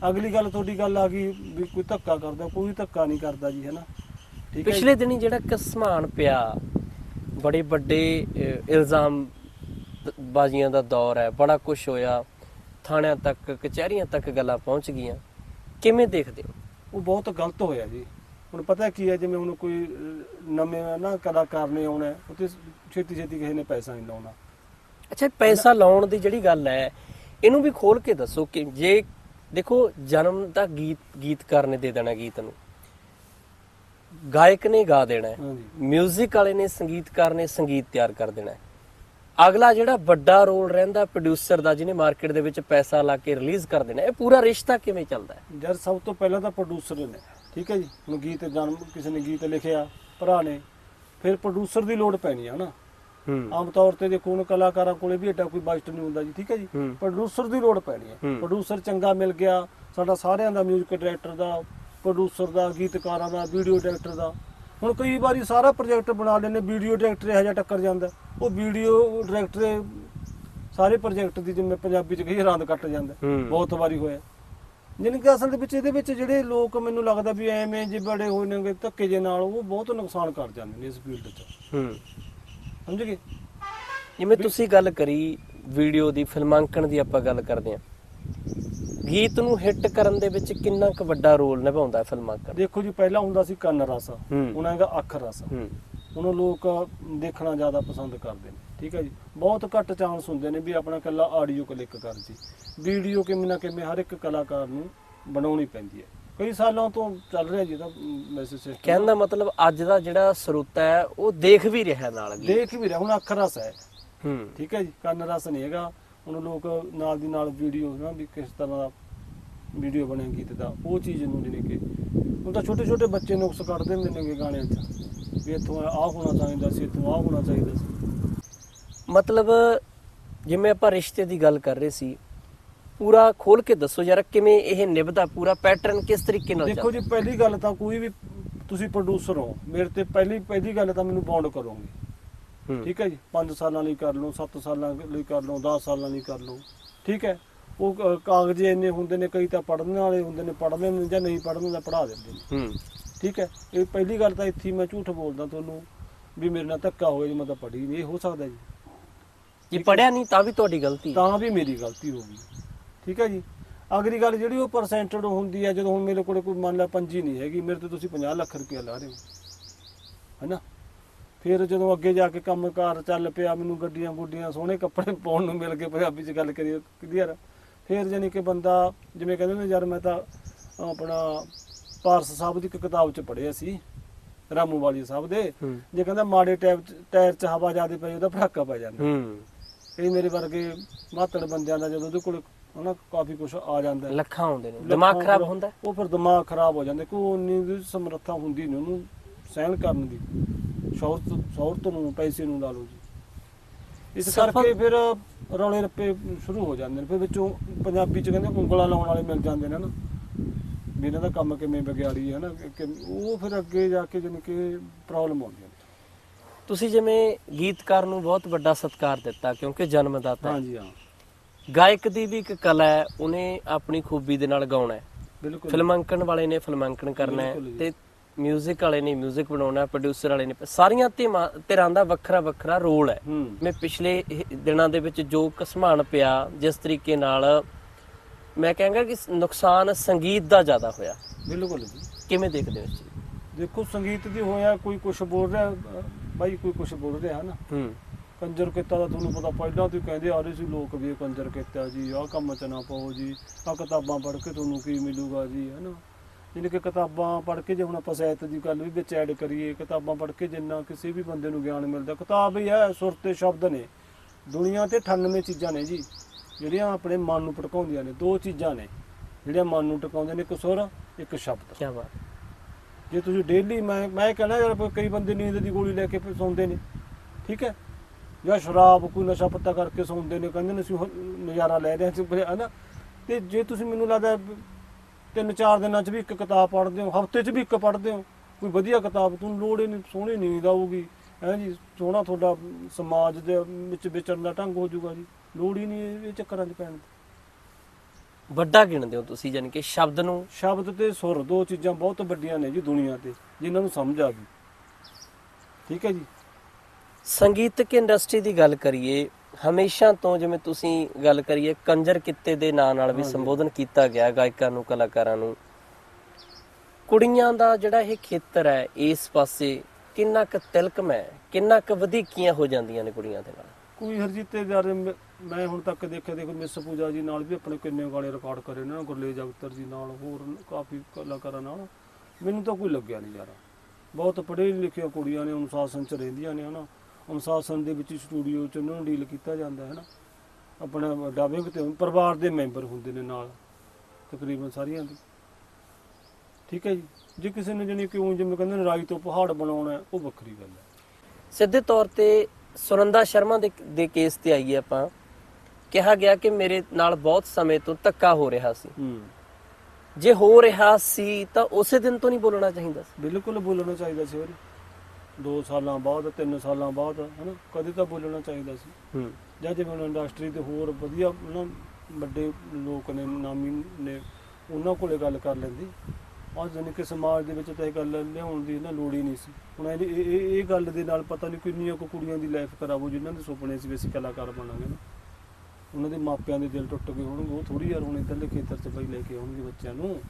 ਅਗਲੀ ਗੱਲ ਤੁਹਾਡੀ ਗੱਲ ਆ ਗਈ ਵੀ ਕੋਈ ਧੱਕਾ ਕਰਦਾ ਕੋਈ ਧੱਕਾ ਨਹੀਂ ਕਰਦਾ ਜੀ ਹੈ ਨਾ ਠੀਕ ਹੈ? ਪਿਛਲੇ ਦਿਨੀ ਜਿਹੜਾ ਕਸਮਾਨ ਪਿਆ ਬੜੇ ਵੱਡੇ ਇਲਜ਼ਾਮ ਬਾਜ਼ੀਆਂ ਦਾ ਦੌਰ ਹੈ ਬੜਾ ਕੁਝ ਹੋਇਆ ਥਾਣਿਆਂ ਤੱਕ ਕਚਹਿਰੀਆਂ ਤੱਕ ਗੱਲਾਂ ਪਹੁੰਚ ਗਈਆਂ। ਕਿਵੇਂ ਦੇਖਦੇ ਹੋ? ਉਹ ਬਹੁਤ ਗਲਤ ਹੋਇਆ ਜੀ। ਹੁਣ ਪਤਾ ਕੀ ਹੈ ਜਿਵੇਂ ਹੁਣ ਕੋਈ ਨਵੇਂ ਨਾ ਕਲਾਕਾਰ ਨੇ ਆਉਣਾ ਤੇ ਛੇਤੀ ਛੇਤੀ ਕਿਸੇ ਨੇ ਪੈਸਾ ਨਹੀਂ ਲਾਉਣਾ। ਅੱਛਾ ਪੈਸਾ ਲਾਉਣ ਦੀ ਜਿਹੜੀ ਗੱਲ ਹੈ ਇਹਨੂੰ ਵੀ ਖੋਲ ਕੇ ਦੱਸੋ ਕਿ ਜੇ ਦੇਖੋ ਜਨਮ ਦਾ ਗੀਤ ਗੀਤਕਾਰ ਨੇ ਦੇ ਦੇਣਾ ਗੀਤ ਨੂੰ। ਗਾਇਕ ਨੇ ਗਾ ਦੇਣਾ ਹੈ। ਹਾਂਜੀ। ਮਿਊਜ਼ਿਕ ਵਾਲੇ ਨੇ ਸੰਗੀਤਕਾਰ ਨੇ ਸੰਗੀਤ ਤਿਆਰ ਕਰ ਦੇਣਾ ਹੈ। ਅਗਲਾ ਜਿਹੜਾ ਵੱਡਾ ਰੋਲ ਰਹਿੰਦਾ ਪ੍ਰੋਡਿਊਸਰ ਦਾ ਜਿਹਨੇ ਮਾਰਕੀਟ ਦੇ ਵਿੱਚ ਪੈਸਾ ਲਾ ਕੇ ਰਿਲੀਜ਼ ਕਰ ਦੇਣਾ ਇਹ ਪੂਰਾ ਰਿਸ਼ਤਾ ਕਿਵੇਂ ਚੱਲਦਾ ਹੈ? ਜਦ ਸਭ ਤੋਂ ਪਹਿਲਾਂ ਤਾਂ ਪ੍ਰੋਡਿਊਸਰ ਨੇ ਠੀਕ ਹੈ ਜੀ? ਹੁਣ ਗੀਤ ਜਨਮ ਕਿਸੇ ਨੇ ਗੀਤ ਲਿਖਿਆ ਭਰਾ ਨੇ ਫਿਰ ਪ੍ਰੋਡਿਊਸਰ ਦੀ ਲੋੜ ਪੈਣੀ ਹੈ ਨਾ। ਆਮ ਤੌਰ ਤੇ ਦੇਖੋ ਹੁਣ ਕਲਾਕਾਰਾਂ ਕੋਲੇ ਵੀ ਏਡਾ ਕੋਈ ਬਜਟ ਨਹੀਂ ਹੁੰਦਾ ਜੀ ਠੀਕ ਹੈ ਜੀ। ਪ੍ਰੋਡਿਊਸਰ ਦੀ ਲੋੜ ਪੈਣੀ ਹੈ। ਪ੍ਰੋਡਿਊਸਰ ਚੰਗਾ ਮਿਲ ਗਿਆ ਸਾਡਾ ਸਾਰਿਆਂ ਦਾ 뮤직 ਡਾਇਰੈਕਟਰ ਦਾ ਪ੍ਰੋਡਿਊਸਰ ਦਾ ਗੀਤਕਾਰਾਂ ਦਾ ਵੀਡੀਓ ਡਾਇਰੈਕਟਰ ਦਾ। ਹੁਣ ਕਈ ਵਾਰੀ ਸਾਰਾ ਪ੍ਰੋਜੈਕਟ ਬਣਾ ਲੈਂਦੇ ਵੀਡੀਓ ਡਾਇਰੈਕਟਰ ਇਹੋ ਜਿਹਾ ਟੱਕਰ ਜਾਂਦਾ। ਉਹ ਵੀਡੀਓ ਡਾਇਰੈਕਟਰ ਸਾਰੇ ਪ੍ਰੋਜੈਕਟ ਦੀ ਜਿਵੇਂ ਪੰਜਾਬੀ ਚ ਕਹੀ ਰਾਂਦ ਕੱਟ ਜਾਂਦਾ। ਬਹੁਤ ਵਾਰੀ ਹੋਇਆ। ਜਿਨ ਕਿ ਅਸਲ ਦੇ ਵਿੱਚ ਇਹਦੇ ਵਿੱਚ ਜਿਹੜੇ ਲੋਕ ਮੈਨੂੰ ਲੱਗਦਾ ਵੀ ਐਵੇਂ ਜੇ ਬੜੇ ਹੋਏ ਨੇਗੇ ਧੱਕੇ ਜੇ ਨਾਲ ਉਹ ਬਹੁਤ ਨੁਕਸਾਨ ਕਰ ਜਾਂਦੇ ਨੇ ਇਸ ਫੀਲਡ 'ਚ ਹੂੰ। ਸਮਝ ਗਏ? ਜਿਵੇਂ ਤੁਸੀਂ ਗੱਲ ਕਰੀ ਵੀਡੀਓ ਦੀ ਫਿਲਮਾਂਕਣ ਦੀ ਆਪਾਂ ਗੱਲ ਕਰਦੇ ਹਾਂ। ਗੀਤ ਨੂੰ ਹਿੱਟ ਕਰਨ ਦੇ ਵਿੱਚ ਕਿੰਨਾ ਕੁ ਵੱਡਾ ਰੋਲ ਨਿਭਾਉਂਦਾ ਫਿਲਮਾਂਕਣ? ਦੇਖੋ ਜੀ ਪਹਿਲਾਂ ਹੁੰਦਾ ਸੀ ਕੰਨ ਰਸ। ਹੁਣ ਹੈਗਾ ਅੱਖ ਰਸ। ਹੂੰ। ਹੁਣ ਲੋਕ ਦੇਖਣਾ ਜ਼ਿਆਦਾ ਪਸੰਦ ਕਰਦੇ ਨੇ। ਠੀਕ ਹੈ ਜੀ? ਬਹੁਤ ਘੱਟ ਚਾਂਸ ਹੁੰਦੇ ਨੇ ਵੀ ਆਪਣਾ ਕੱਲਾ ਆਡੀਓ ਕਲਿੱਕ ਕਰ ਜੀ ਵੀਡੀਓ ਕਿਵੇਂ ਨਾ ਕਿਵੇਂ ਹਰ ਇੱਕ ਕਲਾਕਾਰ ਨੂੰ ਬਣਾਉਣੀ ਪੈਂਦੀ ਹੈ। ਕਈ ਸਾਲਾਂ ਤੋਂ ਚੱਲ ਰਿਹਾ ਜੀ ਇਹਦਾ ਮੈਸੇਜ ਸਿਸਟਮ ਕਹਿਣ ਦਾ ਮਤਲਬ ਅੱਜ ਦਾ ਜਿਹੜਾ ਸਰੋਤਾ ਹੈ ਉਹ ਦੇਖ ਵੀ ਰਿਹਾ ਨਾਲ ਦੇਖ ਵੀ ਰਿਹਾ ਹੁਣ ਅੱਖ ਰਸ ਹੈ। ਹੂੰ। ਠੀਕ ਹੈ ਜੀ? ਕੰਨ ਰਸ ਨਹੀਂ ਹੈਗਾ। ਹੁਣ ਲੋਕ ਨਾਲ ਦੀ ਨਾਲ ਵੀਡੀਓ ਨਾ ਵੀ ਕਿਸ ਤਰ੍ਹਾਂ ਦਾ ਵੀਡੀਓ ਬਣੇ ਗੀਤ ਦਾ ਉਹ ਚੀਜ਼ ਨੂੰ ਜਿਹਨੇ ਕਿ ਹੁਣ ਤਾਂ ਛੋਟੇ ਛੋਟੇ ਬੱਚੇ ਨੁਕਸ ਕੱਢਦੇ ਹੁੰਦੇ ਨੇਗੇ ਗਾਣਿਆਂ 'ਚ। ਵੀ ਇੱਥੋਂ ਆਹ ਹੋਣਾ ਚਾਹੀਦਾ ਸੀ ਇੱਥੋਂ ਆਹ ਹੋਣਾ ਚਾਹੀਦਾ ਸੀ। ਮਤਲਬ ਜਿਵੇਂ ਆਪਾਂ ਰਿਸ਼ਤੇ ਦੀ ਗੱਲ ਕਰ ਰਹੇ ਸੀ ਪੂਰਾ ਖੋਲ ਕੇ ਦੱਸੋ ਯਾਰ ਕਿਵੇਂ ਇਹ ਨਿਭਦਾ ਪੂਰਾ ਪੈਟਰਨ ਕਿਸ ਤਰੀਕੇ ਨਾਲ ਦੇਖੋ ਜੀ ਪਹਿਲੀ ਗੱਲ ਤਾਂ ਕੋਈ ਵੀ ਤੁਸੀਂ ਪ੍ਰੋਡਿਊਸਰ ਹੋ ਮੇਰੇ ਤੇ ਪਹਿਲੀ ਪਹਿਲੀ ਗੱਲ ਤਾਂ ਮੈਨੂੰ ਬੌਂਡ ਕਰੋਗੇ। ਠੀਕ ਹੈ ਜੀ 5 ਸਾਲਾਂ ਲਈ ਕਰ ਲਓ 7 ਸਾਲਾਂ ਲਈ ਕਰ ਲਓ 10 ਸਾਲਾਂ ਲਈ ਕਰ ਲਓ। ਠੀਕ ਹੈ ਉਹ ਕਾਗਜ਼ ਇੰਨੇ ਹੁੰਦੇ ਨੇ ਕਈ ਤਾਂ ਪੜ੍ਹਨ ਵਾਲੇ ਹੁੰਦੇ ਨੇ ਪੜ੍ਹਦੇ ਨੇ ਜਾਂ ਨਹੀਂ ਪੜ੍ਹਨ ਦਾ ਪੜ੍ਹਾ ਦਿੰਦੇ ਨੇ। ਹੂੰ। ਠੀਕ ਹੈ? ਇਹ ਪਹਿਲੀ ਗੱਲ ਤਾਂ ਇੱਥੇ ਹੀ ਮੈਂ ਝੂਠ ਬੋਲਦਾ ਤੁਹਾਨੂੰ ਵੀ ਮੇਰੇ ਨਾਲ ਧੱਕਾ ਹੋਇਆ ਜੀ ਮੈਂ ਤਾਂ ਪੜ੍ਹੀ ਨਹੀਂ ਇਹ ਹੋ ਸਕਦਾ ਜੀ। ਜੇ ਪੜਿਆ ਨਹੀਂ ਤਾਂ ਵੀ ਤੁਹਾਡੀ ਗਲਤੀ। ਤਾਂ ਵੀ ਮੇਰੀ ਗਲਤੀ ਹੋ ਗਈ। ਠੀਕ ਹੈ ਜੀ? ਅਗਲੀ ਗੱਲ ਜਿਹੜੀ ਉਹ ਪਰਸੈਂਟਡ ਹੁੰਦੀ ਹੈ ਜਦੋਂ ਹੁਣ ਮੇਰੇ ਕੋਲ ਕੋਈ ਮੰਨ ਲਾ ਪੰਜੀ ਨਹੀਂ ਹੈਗੀ ਮੇਰੇ ਤੇ ਤੁਸੀਂ 50 ਲੱਖ ਰੁਪਇਆ ਲਾ ਰਹੇ ਹੋ। ਹੈਨਾ? ਫਿਰ ਜਦੋਂ ਅੱਗੇ ਜਾ ਕੇ ਕੰਮਕਾਰ ਚੱਲ ਪਿਆ ਮੈਨੂੰ ਗੱਡੀਆਂ ਗੁੱਡੀਆਂ ਸੋਹਣੇ ਕੱਪੜੇ ਪਾਉਣ ਨੂੰ ਮਿਲ ਗਏ ਪੰਜਾਬੀ 'ਚ ਗੱਲ ਕਰੀਏ ਕਲੀਅਰ ਫਿਰ ਜਾਨੀ ਕਿ ਬੰਦਾ ਜਿਵੇਂ ਕਹਿੰਦੇ ਨੇ ਯਾਰ ਮੈਂ ਤਾਂ ਆਪਣਾ ਪਾਰਸ ਸਾਹਿਬ ਦੀ ਇੱਕ ਕਿਤਾਬ 'ਚ ਪੜ੍ਹਿਆ ਸੀ ਰਾਮੂ ਵਾਲੀ ਸਾਹਿਬ ਦੇ ਹੂੰ। ਜੇ ਕਹਿੰਦਾ ਮਾੜੇ ਟਾਇਰ 'ਚ ਟਾਇਰ 'ਚ ਹਵਾ ਜ਼ਿਆਦਾ ਪਈ ਉਹਦਾ ਪਟਾਕਾ ਪੈ ਜਾਂਦਾ। ਹੂੰ। ਇਹ ਮੇਰੇ ਵਰਗੇ ਮਾਤੜ ਬੰਦਿਆਂ ਦਾ ਜਦੋਂ ਉਹਦੇ ਕੋਲ ਹਨਾ ਕਾਫੀ ਕੁਝ ਆ ਜਾਂਦਾ ਹੈ, ਲੱਖਾਂ ਆਉਂਦੇ ਨੇ। ਦਿਮਾਗ ਖਰਾਬ ਹੁੰਦਾ ਹੈ। ਉਹ ਫਿਰ ਦਿਮਾਗ ਖਰਾਬ ਹੋ ਜਾਂਦਾ। ਕਿਉਂ ਉਨੀ ਦੀ ਸਮਰੱਥਾ ਹੁੰਦੀ ਨਹੀਂ ਉਹਨੂੰ ਸਹਿਣ ਕਰਨ ਦੀ। ਸ਼ੌਹਰਤ ਸ਼ੌਹਰਤ ਨੂੰ ਪੈਸੇ ਨੂੰ ਲਾ ਲਓ ਜੀ। ਇਸ ਸਫਲ- ਕਰਕੇ ਫਿਰ ਰੌਲੇ ਰੱਪੇ ਸ਼ੁਰੂ ਹੋ ਜਾਂਦੇ ਨੇ। ਫਿਰ ਵਿੱਚੋਂ ਪੰਜਾਬੀ ਚ ਕਹਿੰਦੇ ਉਂਗਲਾਂ ਲਾਉਣ ਵਾਲੇ ਮਿਲ ਜਾਂਦੇ ਨੇ ਨਾ ਵੀ ਇਹਨਾਂ ਕੰਮ ਕਿਵੇਂ ਵਿਗਿਆੜੀ ਹੈ ਨਾ ਕਿ ਉਹ ਫਿਰ ਅੱਗੇ ਜਾ ਕੇ ਜਿਵੇਂ ਕਿ ਪ੍ਰੋਬਲਮ ਆਉਂਦੀ ਹੈ। ਤੁਸੀਂ ਜਿਵੇਂ ਗੀਤਕਾਰ ਨੂੰ ਬਹੁਤ ਵੱਡਾ ਸਤਿਕਾਰ ਦਿੱਤਾ ਕਿਉਂਕਿ ਜਨਮਦਾਤਾ ਹਾਂਜੀ ਹਾਂ। ਗਾਇਕ ਦੀ ਵੀ ਇੱਕ ਕਲਾ ਹੈ ਉਹਨੇ ਆਪਣੀ ਖੂਬੀ ਦੇ ਨਾਲ ਗਾਉਣਾ ਹੈ। ਬਿਲਕੁਲ। ਫਿਲਮਾਂਕਣ ਵਾਲੇ ਨੇ ਫਿਲਮਾਂਕਣ ਕਰਨਾ ਹੈ ਤੇ ਮਿਊਜ਼ਿਕ ਵਾਲੇ ਨੇ ਮਿਊਜ਼ਿਕ ਬਣਾਉਣਾ ਪ੍ਰੋਡਿਊਸਰ ਵਾਲੇ ਨੇ। ਸਾਰੀਆਂ ਧਿਰਾਂ ਧਿਰਾਂ ਦਾ ਵੱਖਰਾ ਵੱਖਰਾ ਰੋਲ ਹੈ। ਮੈਂ ਪਿਛਲੇ ਦਿਨਾਂ ਦੇ ਵਿੱਚ ਜੋ ਘਸਮਾਨ ਪਿਆ ਜਿਸ ਤਰੀਕੇ ਨਾਲ ਮੈਂ ਕਹਾਂਗਾ ਕਿ ਨੁਕਸਾਨ ਸੰਗੀਤ ਦਾ ਜ਼ਿਆਦਾ ਹੋਇਆ। ਬਿਲਕੁਲ ਜੀ। ਕਿਵੇਂ ਦੇਖਦੇ ਹੋ ਦੇਖੋ ਸੰਗੀਤ ਦੀ ਹੋਇਆ ਕੋਈ ਕੁਝ ਬੋਲ ਰਿਹਾ ਬਾਈ ਕੋਈ ਕੁਝ ਬੋਲ ਰਿਹਾ ਹੈ ਨਾ ਹੂੰ। ਕੰਜਰ ਕੀਤਾ ਦਾ ਤੁਹਾਨੂੰ ਪਤਾ ਪਹਿਲਾਂ ਤੋਂ ਕਹਿੰਦੇ ਆ ਰਹੇ ਸੀ ਲੋਕ ਵੀ ਕੰਜਰ ਕੀਤਾ ਜੀ ਆਹ ਕੰਮ ਚ ਨਾ ਪਾਓ ਜੀ ਆਹ ਕਿਤਾਬਾਂ ਪੜ੍ਹ ਕੇ ਤੁਹਾਨੂੰ ਕੀ ਮਿਲੂਗਾ ਜੀ ਹੈ ਨਾ ਜਿਵੇਂ ਕਿ ਕਿਤਾਬਾਂ ਪੜ੍ਹ ਕੇ ਜੇ ਹੁਣ ਆਪਾਂ ਸਾਹਿਤ ਦੀ ਗੱਲ ਵੀ ਵਿੱਚ ਐਡ ਕਰੀਏ ਕਿਤਾਬਾਂ ਪੜ੍ਹ ਕੇ ਜਿੰਨਾ ਕਿਸੇ ਵੀ ਬੰਦੇ ਨੂੰ ਗਿਆਨ ਮਿਲਦਾ ਕਿਤਾਬ ਹੀ ਹੈ ਸੁਰ ਤੇ ਸ਼ਬਦ ਨੇ। ਦੁਨੀਆ ਤੇ 98 ਚੀਜ਼ਾਂ ਨੇ ਜੀ। ਜਿਹੜੀਆਂ ਆਪਣੇ ਮਨ ਨੂੰ ਭੜਕਾਉਂਦੀਆਂ ਨੇ ਦੋ ਚੀਜ਼ਾਂ ਨੇ ਜਿਹੜੀਆਂ ਮਨ ਨੂੰ ਟਿਕਾਉਂਦੇ ਨੇ ਇੱਕ ਸੁਰ ਇੱਕ ਸ਼ਬਦ। ਕੀ ਬਾਤ। ਜੇ ਤੁਸੀਂ ਡੇਲੀ ਮੈਂ ਮੈਂ ਕਹਿੰਦਾ ਯਾਰ ਕਈ ਬੰਦੇ ਨੀਂਦ ਦੀ ਗੋਲੀ ਲੈ ਕੇ ਸੌਂਦੇ ਨੇ। ਠੀਕ ਹੈ? ਜਾਂ ਸ਼ਰਾਬ ਕੋਈ ਨਸ਼ਾ ਪੱਤਾ ਕਰਕੇ ਸੌਂਦੇ ਨੇ ਕਹਿੰਦੇ ਨੇ ਅਸੀਂ ਨਜ਼ਾਰਾ ਲੈ ਰਹੇ ਹੈ ਨਾ ਤੇ ਜੇ ਤੁਸੀਂ ਮੈਨੂੰ ਲੱਗਦਾ ਤਿੰਨ ਚਾਰ ਦਿਨਾਂ 'ਚ ਵੀ ਇੱਕ ਕਿਤਾਬ ਪੜ੍ਹਦੇ ਹੋ ਹਫ਼ਤੇ 'ਚ ਵੀ ਇੱਕ ਪੜ੍ਹਦੇ ਹੋ ਕੋਈ ਵਧੀਆ ਕਿਤਾਬ ਤੁਹਾਨੂੰ ਲੋੜ ਹੀ ਨਹੀਂ ਸੋਹਣੀ ਨੀਂਦ ਆਊਗੀ। ਹੈ ਜੀ ਸੋਹਣਾ ਤੁਹਾਡਾ ਸਮਾਜ ਦੇ ਵਿੱਚ ਵਿਚਰਨ ਦਾ ਢੰਗ ਹੋ ਜਾਊਗਾ ਜੀ। ਲੋੜ ਹੀ ਨਹੀਂ ਇਹ- ਚੱਕਰਾਂ 'ਚ ਪੈਣ ਦੀ। ਵੱਡਾ ਗਿਣਦੇ ਹੋ ਤੁਸੀਂ ਯਾਨੀ ਕਿ ਸ਼ਬਦ ਨੂੰ? ਸ਼ਬਦ ਤੇ ਸੁਰ ਦੋ ਚੀਜ਼ਾਂ ਬਹੁਤ ਵੱਡੀਆਂ ਨੇ ਜੀ ਦੁਨੀਆ ਤੇ ਜਿਨ੍ਹਾਂ ਨੂੰ ਸਮਝ ਆ ਗਈ। ਠੀਕ ਹੈ ਜੀ? ਸੰਗੀਤਕ ਇੰਡਸਟਰੀ ਦੀ ਗੱਲ ਕਰੀਏ ਹਮੇਸ਼ਾ ਤੋਂ ਜਿਵੇਂ ਤੁਸੀਂ ਗੱਲ ਕਰੀਏ ਕੰਜਰ ਕਿੱਤੇ ਦੇ ਨਾਂ ਨਾਲ ਵੀ। ਸੰਬੋਧਨ ਕੀਤਾ ਗਿਆ ਗਾਇਕਾਂ ਨੂੰ ਕਲਾਕਾਰਾਂ ਨੂੰ। ਕੁੜੀਆਂ ਦਾ ਜਿਹੜਾ ਇਹ ਖੇਤਰ ਹੈ ਇਸ ਪਾਸੇ ਕਿੰਨਾ ਕੁ ਤਿਲਕਮ ਹੈ ਕਿੰਨਾ ਕੁ ਵਧੀਕੀਆਂ ਹੋ ਜਾਂਦੀਆਂ ਨੇ ਕੁੜੀਆਂ ਦੇ ਨਾਲ? ਕੋਈ ਹਰਜੀਤੇ ਯਾਰ ਮ- ਮੈਂ ਹੁਣ ਤੱਕ ਦੇਖਿਆ ਦੇਖੋ ਮਿਸ ਪੂਜਾ ਜੀ ਨਾਲ ਵੀ ਆਪਣੇ ਕਿੰਨੇ ਗਾਣੇ ਰਿਕਾਰਡ ਕਰੇ ਨੇ ਨਾ ਗੁਰਲੇਜ ਅਖਤਰ ਜੀ ਨਾਲ ਹੋਰ ਕਾਫੀ ਕਲਾਕਾਰਾਂ ਨਾਲ। ਮੈਨੂੰ ਤਾਂ ਕੋਈ ਲੱਗਿਆ ਨਹੀਂ ਯਾਰ। ਬਹੁਤ ਪੜ੍ਹੇ ਲਿਖੇ ਕੁੜੀਆਂ ਨੇ ਅਨੁਸ਼ਾਸਨ ਚ ਰਹਿੰਦੀਆਂ ਨੇ ਹਨਾ। ਅਨੁਸ਼ਾਸਨ ਦੇ ਵਿੱਚ ਸਟੂਡੀਓ ਚ ਉਹਨਾਂ ਨੂੰ ਡੀਲ ਕੀਤਾ ਜਾਂਦਾ ਹੈ ਨਾ ਆਪਣਾ ਡਾਬਿੰਗ ਤੇ ਪਰਿਵਾਰ ਦੇ ਮੈਂਬਰ ਹੁੰਦੇ ਨੇ ਨਾਲ ਤਕਰੀਬਨ ਸਾਰੀਆਂ ਦੇ। ਠੀਕ ਹੈ ਜੀ। ਜੇ ਕਿਸੇ ਨੇ ਜਣੀ ਕਿਉਂ ਜਿਵੇਂ ਕਹਿੰਦੇ ਨੇ ਰਾਈ ਤੋਂ ਪਹਾੜ ਬਣਾਉਣਾ ਹੈ, ਉਹ ਵੱਖਰੀ ਗੱਲ ਹੈ। ਸਿੱਧੇ ਤੌਰ ਤੇ ਸੁਨੰਦਾ ਸ਼ਰਮਾ ਦੇ ਦੇ ਕੇਸ ਤੇ ਆਈਏ ਆਪਾਂ। ਕਿਹਾ ਗਿਆ ਕਿ ਮੇਰੇ ਨਾਲ ਬਹੁਤ ਸਮੇਂ ਤੋਂ ਧੱਕਾ ਹੋ ਰਿਹਾ ਸੀ। ਜੇ ਹੋ ਰਿਹਾ ਸੀ ਤਾਂ ਉਸੇ ਦਿਨ ਤੋਂ ਨਹੀਂ ਬੋਲਣਾ ਚਾਹੀਦਾ ਸੀ। ਬਿਲਕੁਲ ਬੋਲਣਾ ਚਾਹੀਦਾ ਸੀ ਉਹਨੂੰ। 2 ਸਾਲਾਂ ਬਾਅਦ 3 ਸਾਲਾਂ ਬਾਅਦ ਹਨਾ ਕਦੇ ਤਾਂ ਬੋਲਣਾ ਚਾਹੀਦਾ ਸੀ। ਹੂੰ। ਜਾਂ ਜਿਵੇਂ ਹੁਣ ਇੰਡਸਟਰੀ ਦੇ ਹੋਰ ਵਧੀਆ ਨਾ ਵੱਡੇ ਲੋਕ ਨੇ ਨਾਮੀ ਨੇ ਉਹਨਾਂ ਕੋਲੇ ਗੱਲ ਕਰ ਲੈਂਦੀ। ਅੱਜ ਜਾਨੀ ਕਿ ਸਮਾਜ ਦੇ ਵਿੱਚ ਤਾਂ ਇਹ ਗੱਲ ਲਿਆਉਣ ਦੀ ਨਾ ਲੋੜ ਹੀ ਨਹੀਂ ਸੀ। ਹੁਣ ਇਹ ਇਹ- ਇਹ ਗੱਲ ਦੇ ਨਾਲ ਪਤਾ ਨਹੀਂ ਕਿੰਨੀਆਂ ਕੁ ਕੁੜੀਆਂ ਦੀ ਲਾਈਫ ਖਰਾਬ ਹੋ ਜਿਨ੍ਹਾਂ ਦੇ ਸੁਪਨੇ ਸੀ ਵੀ ਅਸੀਂ ਕਲਾਕਾਰ ਬਣਾਂਗੇ ਨਾ। ਉਹਨਾਂ ਦੇ ਮਾਪਿਆਂ ਦੇ ਦਿਲ ਟੁੱਟ ਗਏ ਹੋਣਗੇ। ਉਹ ਥੋੜੀ ਯਾਰ ਹੁਣ ਇੱਧਰਲੇ ਖੇਤਰ 'ਚ ਬਈ ਲੈ ਕੇ ਆਉਣਗੇ ਬੱਚਿਆਂ ਨੂੰ।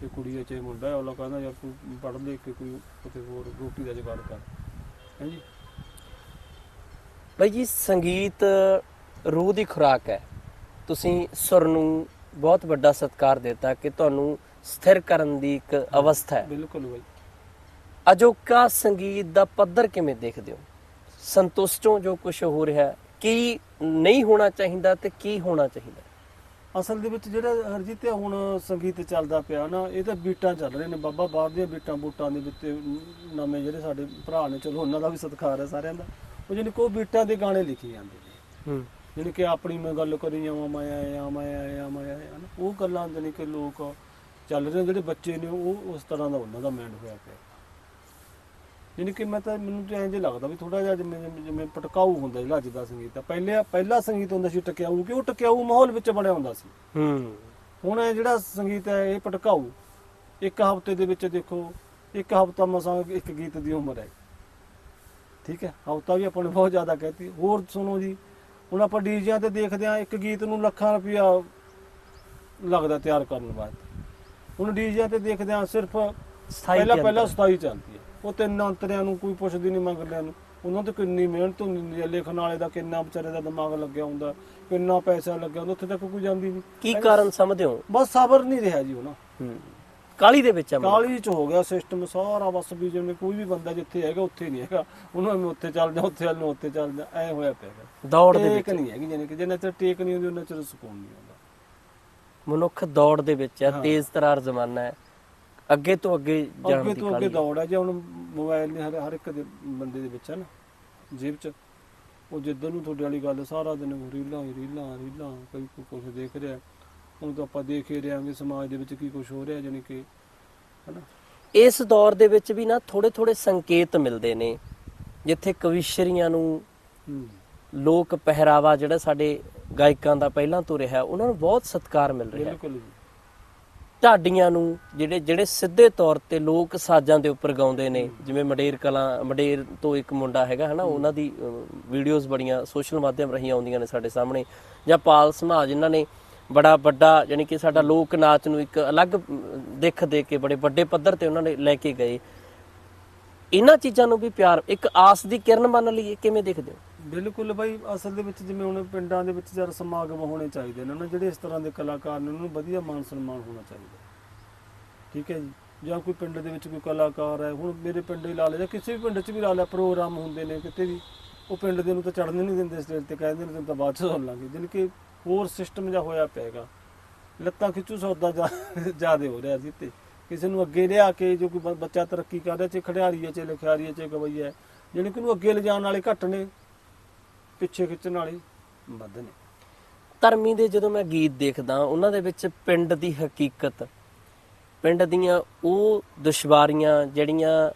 ਤੇ ਕੁੜੀ ਹੈ ਚਾਹੇ ਮੁੰਡਾ ਹੈ, ਉਹ ਲੋਕ ਕਹਿੰਦਾ ਯਾਰ ਤੂੰ ਪੜ੍ਹ ਲੈ ਕੇ ਕੋਈ ਕਿਤੇ ਹੋਰ ਰੋਟੀ ਦਾ ਜੁਗਾੜ ਕਰ। ਹਾਂਜੀ ਬਾਈ ਜੀ, ਸੰਗੀਤ ਰੂਹ ਦੀ ਖੁਰਾਕ ਹੈ। ਤੁਸੀਂ ਸੁਰ ਨੂੰ ਬਹੁਤ ਵੱਡਾ ਸਤਿਕਾਰ ਦਿੱਤਾ ਕਿ ਤੁਹਾਨੂੰ ਸਥਿਰ ਕਰਨ ਦੀ ਇੱਕ ਅਵਸਥਾ ਹੈ। ਬਿਲਕੁਲ ਬਾਈ। ਅਜੋਕਾ ਸੰਗੀਤ ਦਾ ਪੱਧਰ ਕਿਵੇਂ ਦੇਖਦੇ ਹੋ? ਸੰਤੁਸ਼ਟ ਜੋ ਕੁਝ ਹੋ ਰਿਹਾ? ਕੀ ਨਹੀਂ ਹੋਣਾ ਚਾਹੀਦਾ ਤੇ ਕੀ ਹੋਣਾ ਚਾਹੀਦਾ? ਅਸਲ ਦੇ ਵਿੱਚ ਜਿਹੜਾ ਹਰਜੀਤ ਇਹ ਹੁਣ ਸੰਗੀਤ ਚੱਲਦਾ ਪਿਆ ਨਾ ਇਹ ਤਾਂ ਬੀਟਾਂ ਚੱਲ ਰਹੇ ਨੇ। ਬਾਬਾ ਬਾਹਰ ਦੀਆਂ ਬੀਟਾਂ ਬੂਟਾਂ ਦੇ ਵਿੱਚ ਨਵੇਂ ਜਿਹੜੇ ਸਾਡੇ ਭਰਾ ਨੇ ਚਲੋ ਉਹਨਾਂ ਦਾ ਵੀ ਸਤਿਕਾਰ ਹੈ ਸਾਰਿਆਂ ਦਾ। ਉਹ ਜਿਹਨੇ ਕੋ ਬੀਟਾਂ ਦੇ ਗਾਣੇ ਲਿਖੀ ਜਾਂਦੇ ਨੇ। ਹੂੰ। ਜਿਹਨੇ ਕਿ ਆਪਣੀ ਮੈਂ ਗੱਲ ਕਰੀ ਜਾਵਾਂ ਮੈਂ ਆਇਆ ਮੈਂ ਆਇਆ ਮੈਂ ਆਇਆ ਉਹ ਗੱਲਾਂ ਜਾਣੀ ਕਿ ਲੋਕ ਚੱਲ ਰਹੇ ਜਿਹੜੇ ਬੱਚੇ ਨੇ ਉਹ ਉਸ ਤਰ੍ਹਾਂ ਦਾ ਉਹਨਾਂ ਦਾ ਮਾਈਂਡ ਹੋਇਆ ਪਿਆ। ਜਿਹਨੇ ਕਿ ਮੈਂ ਤਾਂ ਮੈਨੂੰ ਤਾਂ ਇੰਜ ਲੱਗਦਾ ਵੀ ਥੋੜਾ ਜਿਹਾ ਜਿਵੇਂ ਜਿਵੇਂ- ਪਟਕਾਊ ਹੁੰਦਾ ਜਿਹੜਾ ਅੱਜ ਦਾ ਸੰਗੀਤ ਆ। ਪਹਿਲੇ ਪਹਿਲਾ ਸੰਗੀਤ ਹੁੰਦਾ ਸੀ ਟਕਿਆਊ ਕਿ ਉਹ ਟਕਿਆਊ ਮਾਹੌਲ ਵਿੱਚ ਬਣਿਆ ਹੁੰਦਾ ਸੀ। ਹੂੰ। ਹੁਣ ਇਹ ਜਿਹੜਾ ਸੰਗੀਤ ਹੈ ਇਹ ਭਟਕਾਊ। ਇੱਕ ਹਫ਼ਤੇ ਦੇ ਵਿੱਚ ਦੇਖੋ ਇੱਕ ਹਫ਼ਤਾ ਮਸਾਂ ਇੱਕ ਗੀਤ ਦੀ ਉਮਰ ਹੈ। ਠੀਕ ਹੈ ਹਫ਼ਤਾ ਵੀ ਆਪਾਂ ਨੇ ਬਹੁਤ ਜ਼ਿਆਦਾ ਕਹਿਤੀ। ਹੋਰ ਸੁਣੋ ਜੀ ਹੁਣ ਆਪਾਂ ਡੀਜਿਆਂ ਤੇ ਦੇਖਦੇ ਆ ਇੱਕ ਗੀਤ ਨੂੰ ਲੱਖਾਂ ਰੁਪਇਆ ਲੱਗਦਾ ਤਿਆਰ ਕਰਨ ਵਾਸਤੇ। ਹੁਣ ਡੀਜਿਆਂ ਤੇ ਦੇਖਦੇ ਆ ਸਿਰਫ ਸਥਾਈ ਪਹਿਲਾਂ ਪਹਿਲਾਂ ਚੱਲਦੀ ਹੈ। ਉਹ ਤਿੰਨ ਅੰਤਰਿਆਂ ਨੂੰ ਕੋਈ ਪੁੱਛਦੀ ਨਹੀਂ ਮੰਗਦਿਆਂ ਨੂੰ। ਉਹਨਾਂ ਤੇ ਕਿੰਨੀ ਮਿਹਨਤ ਹੁੰਦੀ ਹੈ ਲਿਖਣ ਵਾਲੇ ਦਾ ਕਿੰਨਾ ਵਿਚਾਰੇ ਦਾ ਦਿਮਾਗ ਲੱਗਿਆ ਹੁੰਦਾ ਕਿੰਨਾ ਪੈਸਾ ਲੱਗਿਆ ਹੁੰਦਾ ਉੱਥੇ ਤੱਕ ਕੋਈ ਜਾਂਦੀ ਨਹੀਂ ਕੀ ਕਾਰਨ ਸਮਝਦੇ ਹੋ? ਬਸ ਸਬਰ ਨਹੀਂ ਰਿਹਾ ਜੀ ਉਹਨਾਂ ਹੂੰ। ਕਾਲੀ ਦੇ ਵਿੱਚ ਆ। ਕਾਲੀ ਚ ਹੋ ਗਿਆ ਸਿਸਟਮ ਸਾਰਾ ਬਸ ਵੀ ਜਿਵੇਂ ਕੋਈ ਵੀ ਬੰਦਾ ਜਿੱਥੇ ਹੈਗਾ ਉੱਥੇ ਨਹੀਂ ਹੈਗਾ। ਉਹਨੂੰ ਮੈਂ ਉੱਥੇ ਚੱਲ ਜਾ ਉੱਥੇ ਵੱਲ ਨੂੰ ਉੱਥੇ ਚੱਲ ਜਾ ਐ ਹੋਇਆ ਪਿਆ ਦੌੜ ਦੇ ਵਿੱਚ। ਨਹੀਂ ਹੈਗੀ ਜਾਨੀ ਕਿ ਜਿੰਨਾ ਚਿਰ ਟੇਕ ਨਹੀਂ ਹੁੰਦੀ ਉਹਨਾਂ ਚਿਰ ਸਕੂਨ ਨਹੀਂ ਆਉਂਦਾ। ਮਨੁੱਖ ਦੌੜ ਦੇ ਵਿੱਚ ਹੈ। ਤੇਜ਼ ਤਰਾਰ ਜ਼ਮਾਨਾ ਹੈ। ਅੱਗੇ ਤੋਂ ਅੱਗੇ ਜਾਣ ਅੱਗੇ ਦੀ ਤੋਂ ਅੱਗੇ ਦੌੜ ਹੈ ਜੇ ਹੁਣ ਮੋਬਾਈਲ ਨੇ ਹਰ ਹਰ ਇੱਕ ਦੇ ਬੰਦੇ ਦੇ ਵਿੱਚ ਹੈ ਨਾ ਜੇਬ 'ਚ ਉਹ ਜਿੱਦਾਂ ਨੂੰ ਤੁਹਾਡੇ ਵਾਲੀ ਗੱਲ ਸਾਰਾ ਦਿਨ ਰੀਲਾਂ ਹੀ ਰੀਲਾਂ ਰੀਲਾਂ ਕਈ ਕੁਝ ਦੇਖ ਰਿਹਾ ਹੁਣ ਤਾਂ ਆਪਾਂ ਦੇਖ ਹੀ ਰਹੇ ਹਾਂਗੇ ਸਮਾਜ ਦੇ ਵਿੱਚ ਕੀ ਕੁਝ ਹੋ ਰਿਹਾ ਜਾਨੀ ਕਿ ਹਨਾ। ਇਸ ਦੌਰ ਦੇ ਵਿੱਚ ਵੀ ਨਾ ਥੋੜੇ ਥੋੜੇ ਸੰਕੇਤ ਮਿਲਦੇ ਨੇ ਜਿੱਥੇ ਕਵਿਸ਼ਰੀਆਂ ਨੂੰ ਲੋਕ ਪਹਿਰਾਵਾ ਜਿਹੜਾ ਸਾਡੇ ਗਾਇਕਾਂ ਦਾ ਪਹਿਲਾਂ ਤੋਂ ਰਿਹਾ ਉਹਨਾਂ ਨੂੰ ਬਹੁਤ ਸਤਿਕਾਰ ਮਿਲ ਰਿਹਾ। ਬਿਲਕੁਲ ਜੀ। ਢਾਡੀਆਂ ਨੂੰ ਜਿਹੜੇ ਜਿਹੜੇ ਸਿੱਧੇ ਤੌਰ ਤੇ ਲੋਕ ਸਾਜ਼ਾਂ ਦੇ ਉੱਪਰ ਗਾਉਂਦੇ ਨੇ ਜਿਵੇਂ ਮਡੇਰ ਕਲਾਂ ਮਡੇਰ ਤੋਂ ਇੱਕ ਮੁੰਡਾ ਹੈਗਾ ਹਨਾ ਉਹਨਾਂ ਦੀ ਵੀਡੀਓਜ਼ ਬੜੀਆਂ ਸੋਸ਼ਲ ਮਾਧਿਅਮ ਰਹੀਆਂ ਆਉਂਦੀਆਂ ਨੇ ਸਾਡੇ ਸਾਹਮਣੇ। ਜਾਂ ਪਾਲ ਸਮਾਜ ਇਹਨਾਂ ਨੇ ਬੜਾ ਵੱਡਾ ਯਾਨੀ ਕਿ ਸਾਡਾ ਲੋਕ ਨਾਚ ਨੂੰ ਇੱਕ ਅਲੱਗ ਦਿੱਖ ਦੇ ਕੇ ਬੜੇ ਵੱਡੇ ਪੱਧਰ ਤੇ ਉਹਨਾਂ ਨੇ ਲੈ ਕੇ ਗਏ। ਇਹਨਾਂ ਚੀਜ਼ਾਂ ਨੂੰ ਵੀ ਪਿਆਰ ਇੱਕ ਆਸ ਦੀ ਕਿਰਨ ਮੰਨ ਲਈਏ ਕਿਵੇਂ ਦੇਖਦੇ ਹੋ? ਬਿਲਕੁਲ ਬਾਈ, ਅਸਲ ਦੇ ਵਿੱਚ ਜਿਵੇਂ ਹੁਣ ਪਿੰਡਾਂ ਦੇ ਵਿੱਚ ਜਰ ਸਮਾਗਮ ਹੋਣੇ ਚਾਹੀਦੇ ਨੇ ਨਾ, ਜਿਹੜੇ ਇਸ ਤਰ੍ਹਾਂ ਦੇ ਕਲਾਕਾਰ ਨੇ, ਉਹਨਾਂ ਨੂੰ ਵਧੀਆ ਮਾਨ ਸਨਮਾਨ ਹੋਣਾ ਚਾਹੀਦਾ। ਠੀਕ ਹੈ ਜੀ? ਜਾਂ ਕੋਈ ਪਿੰਡ ਦੇ ਵਿੱਚ ਕੋਈ ਕਲਾਕਾਰ ਹੈ, ਹੁਣ ਮੇਰੇ ਪਿੰਡ ਹੀ ਲਾ ਲਿਆ, ਜਾਂ ਕਿਸੇ ਵੀ ਪਿੰਡ 'ਚ ਵੀ ਲਾ ਲਿਆ, ਪ੍ਰੋਗਰਾਮ ਹੁੰਦੇ ਨੇ ਕਿਤੇ ਵੀ, ਉਹ ਪਿੰਡ ਦੇ ਨੂੰ ਤਾਂ ਚੜ੍ਹਨ ਨਹੀਂ ਦਿੰਦੇ ਸਟੇਜ ਤੇ, ਕਹਿੰਦੇ ਨੇ ਤੈਨੂੰ ਤਾਂ ਬਾਅਦ 'ਚ ਸੁਣ ਲਾਂਗੇ। ਜਾਣੀ ਕਿ ਹੋਰ ਸਿਸਟਮ ਜਿਹਾ ਹੋਇਆ ਪਿਆਗਾ। ਲੱਤਾਂ ਖਿੱਚੂ, ਸੌਦਾ ਜ਼ਿਆਦਾ ਹੋ ਰਿਹਾ ਸੀ ਤੇ ਕਿਸੇ ਨੂੰ ਅੱਗੇ ਲਿਆ ਕੇ ਜੋ ਕੋਈ ਬੱਚਾ ਤਰੱਕੀ ਕਰ ਰਿਹਾ ਚਾਹੇ ਖਿਡਾਰੀ ਹੈ ਚਾਹੇ ਲਿਖਿਆਰੀ ਹੈ ਚਾਹੇ ਗਵਈਆ ਹੈ, ਜਾਣੀ ਕਿ ਉਹਨੂੰ ਅੱਗੇ ਲਿਜਾਣ ਵਾਲੇ ਘੱਟ ਨੇ। ਪਿੱਛੇ ਖਿੱਚਣ ਵਾਲੇ ਵੱਧ ਨੇ ਧਰਮੀ ਦੇ ਜਦੋਂ ਮੈਂ ਗੀਤ ਦੇਖਦਾ ਉਹਨਾਂ ਦੇ ਵਿੱਚ ਪਿੰਡ ਦੀ ਹਕੀਕਤ ਪਿੰਡ ਦੀਆਂ ਉਹ ਦੁਸ਼ਵਾਰੀਆਂ ਜਿਹੜੀਆਂ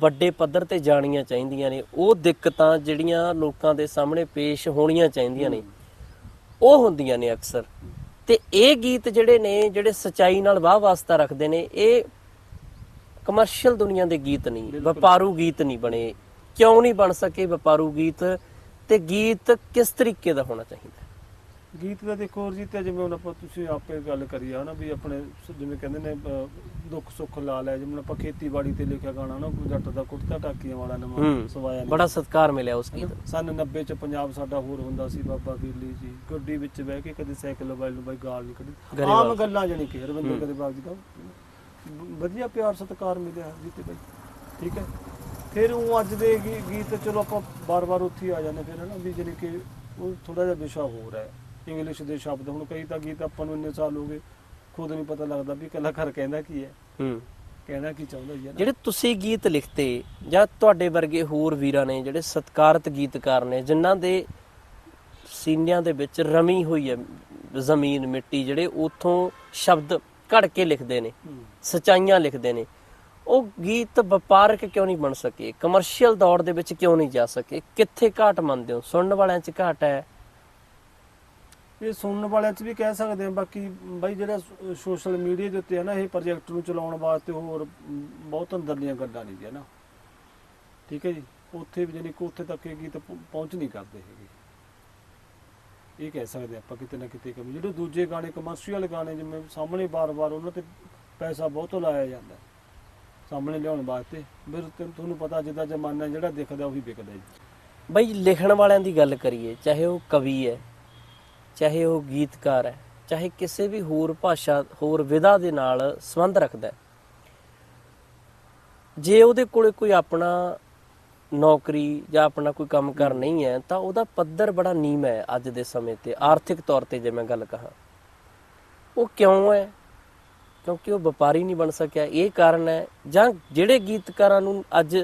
ਵੱਡੇ ਪੱਧਰ ਤੇ ਜਾਣੀਆਂ ਚਾਹੀਦੀਆਂ ਨੇ ਉਹ ਦਿੱਕਤਾਂ ਜਿਹੜੀਆਂ ਲੋਕਾਂ ਦੇ ਸਾਹਮਣੇ ਪੇਸ਼ ਹੋਣੀਆਂ ਚਾਹੀਦੀਆਂ ਨੇ ਉਹ ਹੁੰਦੀਆਂ ਨੇ ਅਕਸਰ। ਤੇ ਇਹ ਗੀਤ ਜਿਹੜੇ ਨੇ ਜਿਹੜੇ ਸਚਾਈ ਨਾਲ ਵਾਹ ਵਾਸਤਾ ਰੱਖਦੇ ਨੇ ਇਹ ਕਮਰਸ਼ੀਅਲ ਦੁਨੀਆ ਦੇ ਗੀਤ ਨਹੀਂ। ਵਪਾਰੂ ਗੀਤ ਨਹੀਂ ਬਣੇ। ਕਿਉਂ ਨਹੀਂ ਬਣ ਸਕੇ ਵਪਾਰੂ ਗੀਤ? ਤੇ ਗੀਤ ਕਿਸ ਤਰੀਕੇ ਦਾ ਹੋਣਾ ਚਾਹੀਦਾ? ਗੀਤ ਦਾ ਦੇਖੋ ਜੀ ਤੇ ਜਿਵੇਂ ਹੁਣ ਆਪਾਂ ਤੁਸੀਂ ਆਪੇ ਗੱਲ ਕਰੀ ਆ ਨਾ ਵੀ ਆਪਣੇ ਜਿਵੇਂ ਕਹਿੰਦੇ ਨੇ ਦੁੱਖ ਸੁੱਖ ਲਾ ਲਿਆ ਜਿਵੇਂ ਆਪਾਂ ਖੇਤੀਬਾੜੀ ਤੇ ਲਿਖਿਆ ਗਾਣਾ ਨਾ ਕੋਈ ਜੱਟ ਦਾ ਕੁੜਤਾ ਟਾਕੀਆਂ ਵਾਲਾ ਨਵਾਂ ਸਵਾਇਆ ਬੜਾ ਸਤਿਕਾਰ ਮਿਲਿਆ ਉਸ ਗੀਤ। ਸਨ 90 ਚ ਪੰਜਾਬ ਸਾਡਾ ਹੋਰ ਹੁੰਦਾ ਸੀ ਬਾਬਾ ਬੀਲੀ ਜੀ। ਗੱਡੀ ਵਿੱਚ ਬਹਿ ਕੇ ਕਦੇ ਸਾਈਕਲ ਮੋਬਾਈਲ ਨੂੰ ਬਾਈ ਗਾਲ ਨਹੀਂ ਕੱਢੀ। ਆਮ ਗੱਲਾਂ ਜਾਨੀ ਕਿ ਰਵਿੰਦਰ ਹੂੰ। ਗਰੇਵਾਲ ਜੀ ਦਾ। ਵਧੀਆ ਪਿਆਰ ਸਤਿਕਾਰ ਮਿਲਿਆ ਜੀ ਤੇ ਬਾਈ। ਠੀਕ ਹੈ? ਫਿਰ ਉਹ ਅੱਜ ਦੇ ਗੀ- ਗੀਤ ਚਲੋ ਆਪਾਂ ਬਾਰ-ਬਾਰ ਉੱਥੇ ਹੀ ਆ ਜਾਂਦੇ ਫਿਰ ਹਨਾ ਵੀ ਜਾਨੀ ਕਿ ਉਹ ਥੋੜਾ ਜਿਹਾ ਵਿਸ਼ਾ ਹੋਰ ਹੈ। ਇੰਗਲਿਸ਼ ਦੇ ਸ਼ਬਦ ਹੁਣ ਕਈ ਤਾਂ ਗੀਤ ਆਪਾਂ ਨੂੰ ਇੰਨੇ ਸਾਲ ਹੋ ਗਏ ਖੁਦ ਨਹੀਂ ਪਤਾ ਲੱਗਦਾ ਵੀ ਕਲਾਕਾਰ ਕਹਿੰਦਾ ਕੀ ਹੈ। ਹੂੰ। ਕਹਿਣਾ ਕੀ ਚਾਹੁੰਦਾ ਜੀ ਜਿਹੜੇ ਤੁਸੀਂ ਗੀਤ ਲਿਖਤੇ ਜਾਂ ਤੁਹਾਡੇ ਵਰਗੇ ਹੋਰ ਵੀਰਾਂ ਨੇ ਜਿਹੜੇ ਸਤਿਕਾਰਤ ਗੀਤਕਾਰ ਨੇ ਜਿਨ੍ਹਾਂ ਦੇ ਸੀਨਿਆਂ ਦੇ ਵਿੱਚ ਰਮੀ ਹੋਈ ਹੈ ਜ਼ਮੀਨ ਮਿੱਟੀ ਜਿਹੜੇ ਉਥੋਂ ਸ਼ਬਦ ਘੜ ਕੇ ਲਿਖਦੇ ਨੇ। ਸਚਾਈਆਂ ਲਿਖਦੇ ਨੇ ਉਹ ਗੀਤ ਵਪਾਰਕ ਕਿਉਂ ਨਹੀਂ ਬਣ ਸਕੇ? ਕਮਰਸ਼ੀਅਲ ਦੌਰ ਦੇ ਵਿੱਚ ਕਿਉਂ ਨਹੀਂ ਜਾ ਸਕੇ? ਕਿੱਥੇ ਘਾਟ ਮੰਨਦੇ ਹੋ? ਸੁਣਨ ਵਾਲਿਆਂ 'ਚ ਘਾਟ ਹੈ। ਇਹ ਸੁਣਨ ਵਾਲਿਆਂ 'ਚ ਵੀ ਕਹਿ ਸਕਦੇ ਆ ਬਾਕੀ ਬਾਈ ਜਿਹੜਾ ਸੋਸ਼ਲ ਮੀਡੀਆ ਦੇ ਉੱਤੇ ਹੈ ਨਾ ਇਹ ਪ੍ਰੋਜੈਕਟ ਨੂੰ ਚਲਾਉਣ ਵਾਸਤੇ ਹੋਰ ਬਹੁਤ ਅੰਦਰਲੀਆਂ ਗੱਲਾਂ ਨਹੀਂ ਜੀ ਹੈ ਨਾ। ਠੀਕ ਹੈ ਜੀ? ਉੱਥੇ ਵੀ ਜਾਨੀ ਕਿ ਉੱਥੇ ਤੱਕ ਇਹ ਗੀਤ ਪਹੁੰਚ ਨਹੀਂ ਕਰਦੇ ਹੈਗੇ। ਇਹ ਕਹਿ ਸਕਦੇ ਆਪਾਂ ਕਿਤੇ ਨਾ ਕਿਤੇ ਕਮੀ। ਜਿਹੜੇ ਦੂਜੇ ਗਾਣੇ ਕਮਰਸ਼ੀਅਲ ਗਾਣੇ ਜਿਵੇਂ ਸਾਹਮਣੇ ਬਾਰ-ਬਾਰ ਉਹਨਾਂ ਤੇ ਪੈਸਾ ਬਹੁਤ ਲਾਇਆ ਜਾਂਦਾ ਹੈ, ਸਾਹਮਣੇ ਲਿਆਉਣ ਵਾਸਤੇ। ਫਿਰ ਤੇ ਤੁਹਾਨੂੰ ਪਤਾ ਜਿੱਦਾਂ ਜ਼ਮਾਨਾ ਜਿਹੜਾ ਦਿਖਦਾ ਉਹੀ ਵਿਕਦਾ ਜੀ। ਬਈ ਲਿਖਣ ਵਾਲਿਆਂ ਦੀ ਗੱਲ ਕਰੀਏ, ਚਾਹੇ ਉਹ ਕਵੀ ਹੈ, ਚਾਹੇ ਉਹ ਗੀਤਕਾਰ ਹੈ, ਚਾਹੇ ਕਿਸੇ ਵੀ ਹੋਰ ਭਾਸ਼ਾ, ਹੋਰ ਵਿਧਾ ਦੇ ਨਾਲ ਸੰਬੰਧ ਰੱਖਦਾ ਹੈ। ਜੇ ਉਹਦੇ ਕੋਲੇ ਕੋਈ ਆਪਣਾ ਨੌਕਰੀ ਜਾਂ ਆਪਣਾ ਕੋਈ ਕੰਮ ਕਰ ਨਹੀਂ ਹੈ, ਤਾਂ ਉਹਦਾ ਪੱਧਰ ਬੜਾ ਨੀਮ ਹੈ ਅੱਜ ਦੇ ਸਮੇਂ ਤੇ। ਆਰਥਿਕ ਤੌਰ ਤੇ ਜੇ ਮੈਂ ਗੱਲ ਕਹਾਂ। ਉਹ ਕਿਉਂ ਹੈ? ਕਿਉਂਕਿ ਉਹ ਵਪਾਰੀ ਨਹੀਂ ਬਣ ਸਕਿਆ। ਇਹ ਕਾਰਨ ਹੈ ਜਾਂ ਜਿਹੜੇ ਗੀਤਕਾਰਾਂ ਨੂੰ ਅੱਜ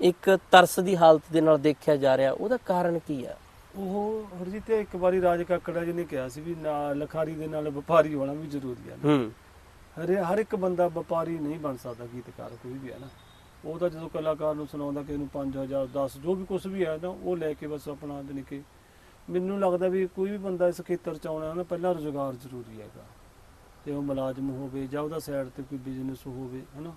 ਇੱਕ ਤਰਸ ਦੀ ਹਾਲਤ ਦੇ ਨਾਲ ਦੇਖਿਆ ਜਾ ਰਿਹਾ ਉਹਦਾ ਕਾਰਨ ਕੀ ਆ ਉਹ ਹਰਜੀਤ ਇੱਕ ਵਾਰੀ ਰਾਜ ਕਾਕੜਾ ਜੀ ਨੇ ਕਿਹਾ ਸੀ ਵੀ ਨਾ ਲਖਾਰੀ ਦੇ ਨਾਲ ਵਪਾਰੀ ਹੋਣਾ ਵੀ ਜ਼ਰੂਰੀ ਹੈ ਹੂੰ। ਹਰ ਹਰ ਇੱਕ ਬੰਦਾ ਵਪਾਰੀ ਨਹੀਂ ਬਣ ਸਕਦਾ ਗੀਤਕਾਰ ਕੋਈ ਵੀ ਹੈ ਨਾ। ਉਹ ਤਾਂ ਜਦੋਂ ਕਲਾਕਾਰ ਨੂੰ ਸੁਣਾਉਂਦਾ ਕਿ ਇਹਨੂੰ 5000 10 ਜੋ ਵੀ ਕੁਝ ਵੀ ਹੈ ਨਾ ਉਹ ਲੈ ਕੇ ਬਸ ਆਪਣਾ ਜਾਣੀ ਕਿ ਮੈਨੂੰ ਲੱਗਦਾ ਵੀ ਕੋਈ ਵੀ ਬੰਦਾ ਇਸ ਖੇਤਰ ਚ ਆਉਣਾ ਹੈ ਨਾ ਪਹਿਲਾਂ ਰੁਜ਼ਗਾਰ ਜ਼ਰੂਰੀ ਹੈਗਾ। ਤੇ ਉਹ ਮੁਲਾਜ਼ਮ ਹੋਵੇ ਜਾਂ ਉਹਦਾ ਸਾਈਡ ਤੇ ਕੋਈ ਬਿਜ਼ਨਸ ਹੋਵੇ, ਹਨਾ?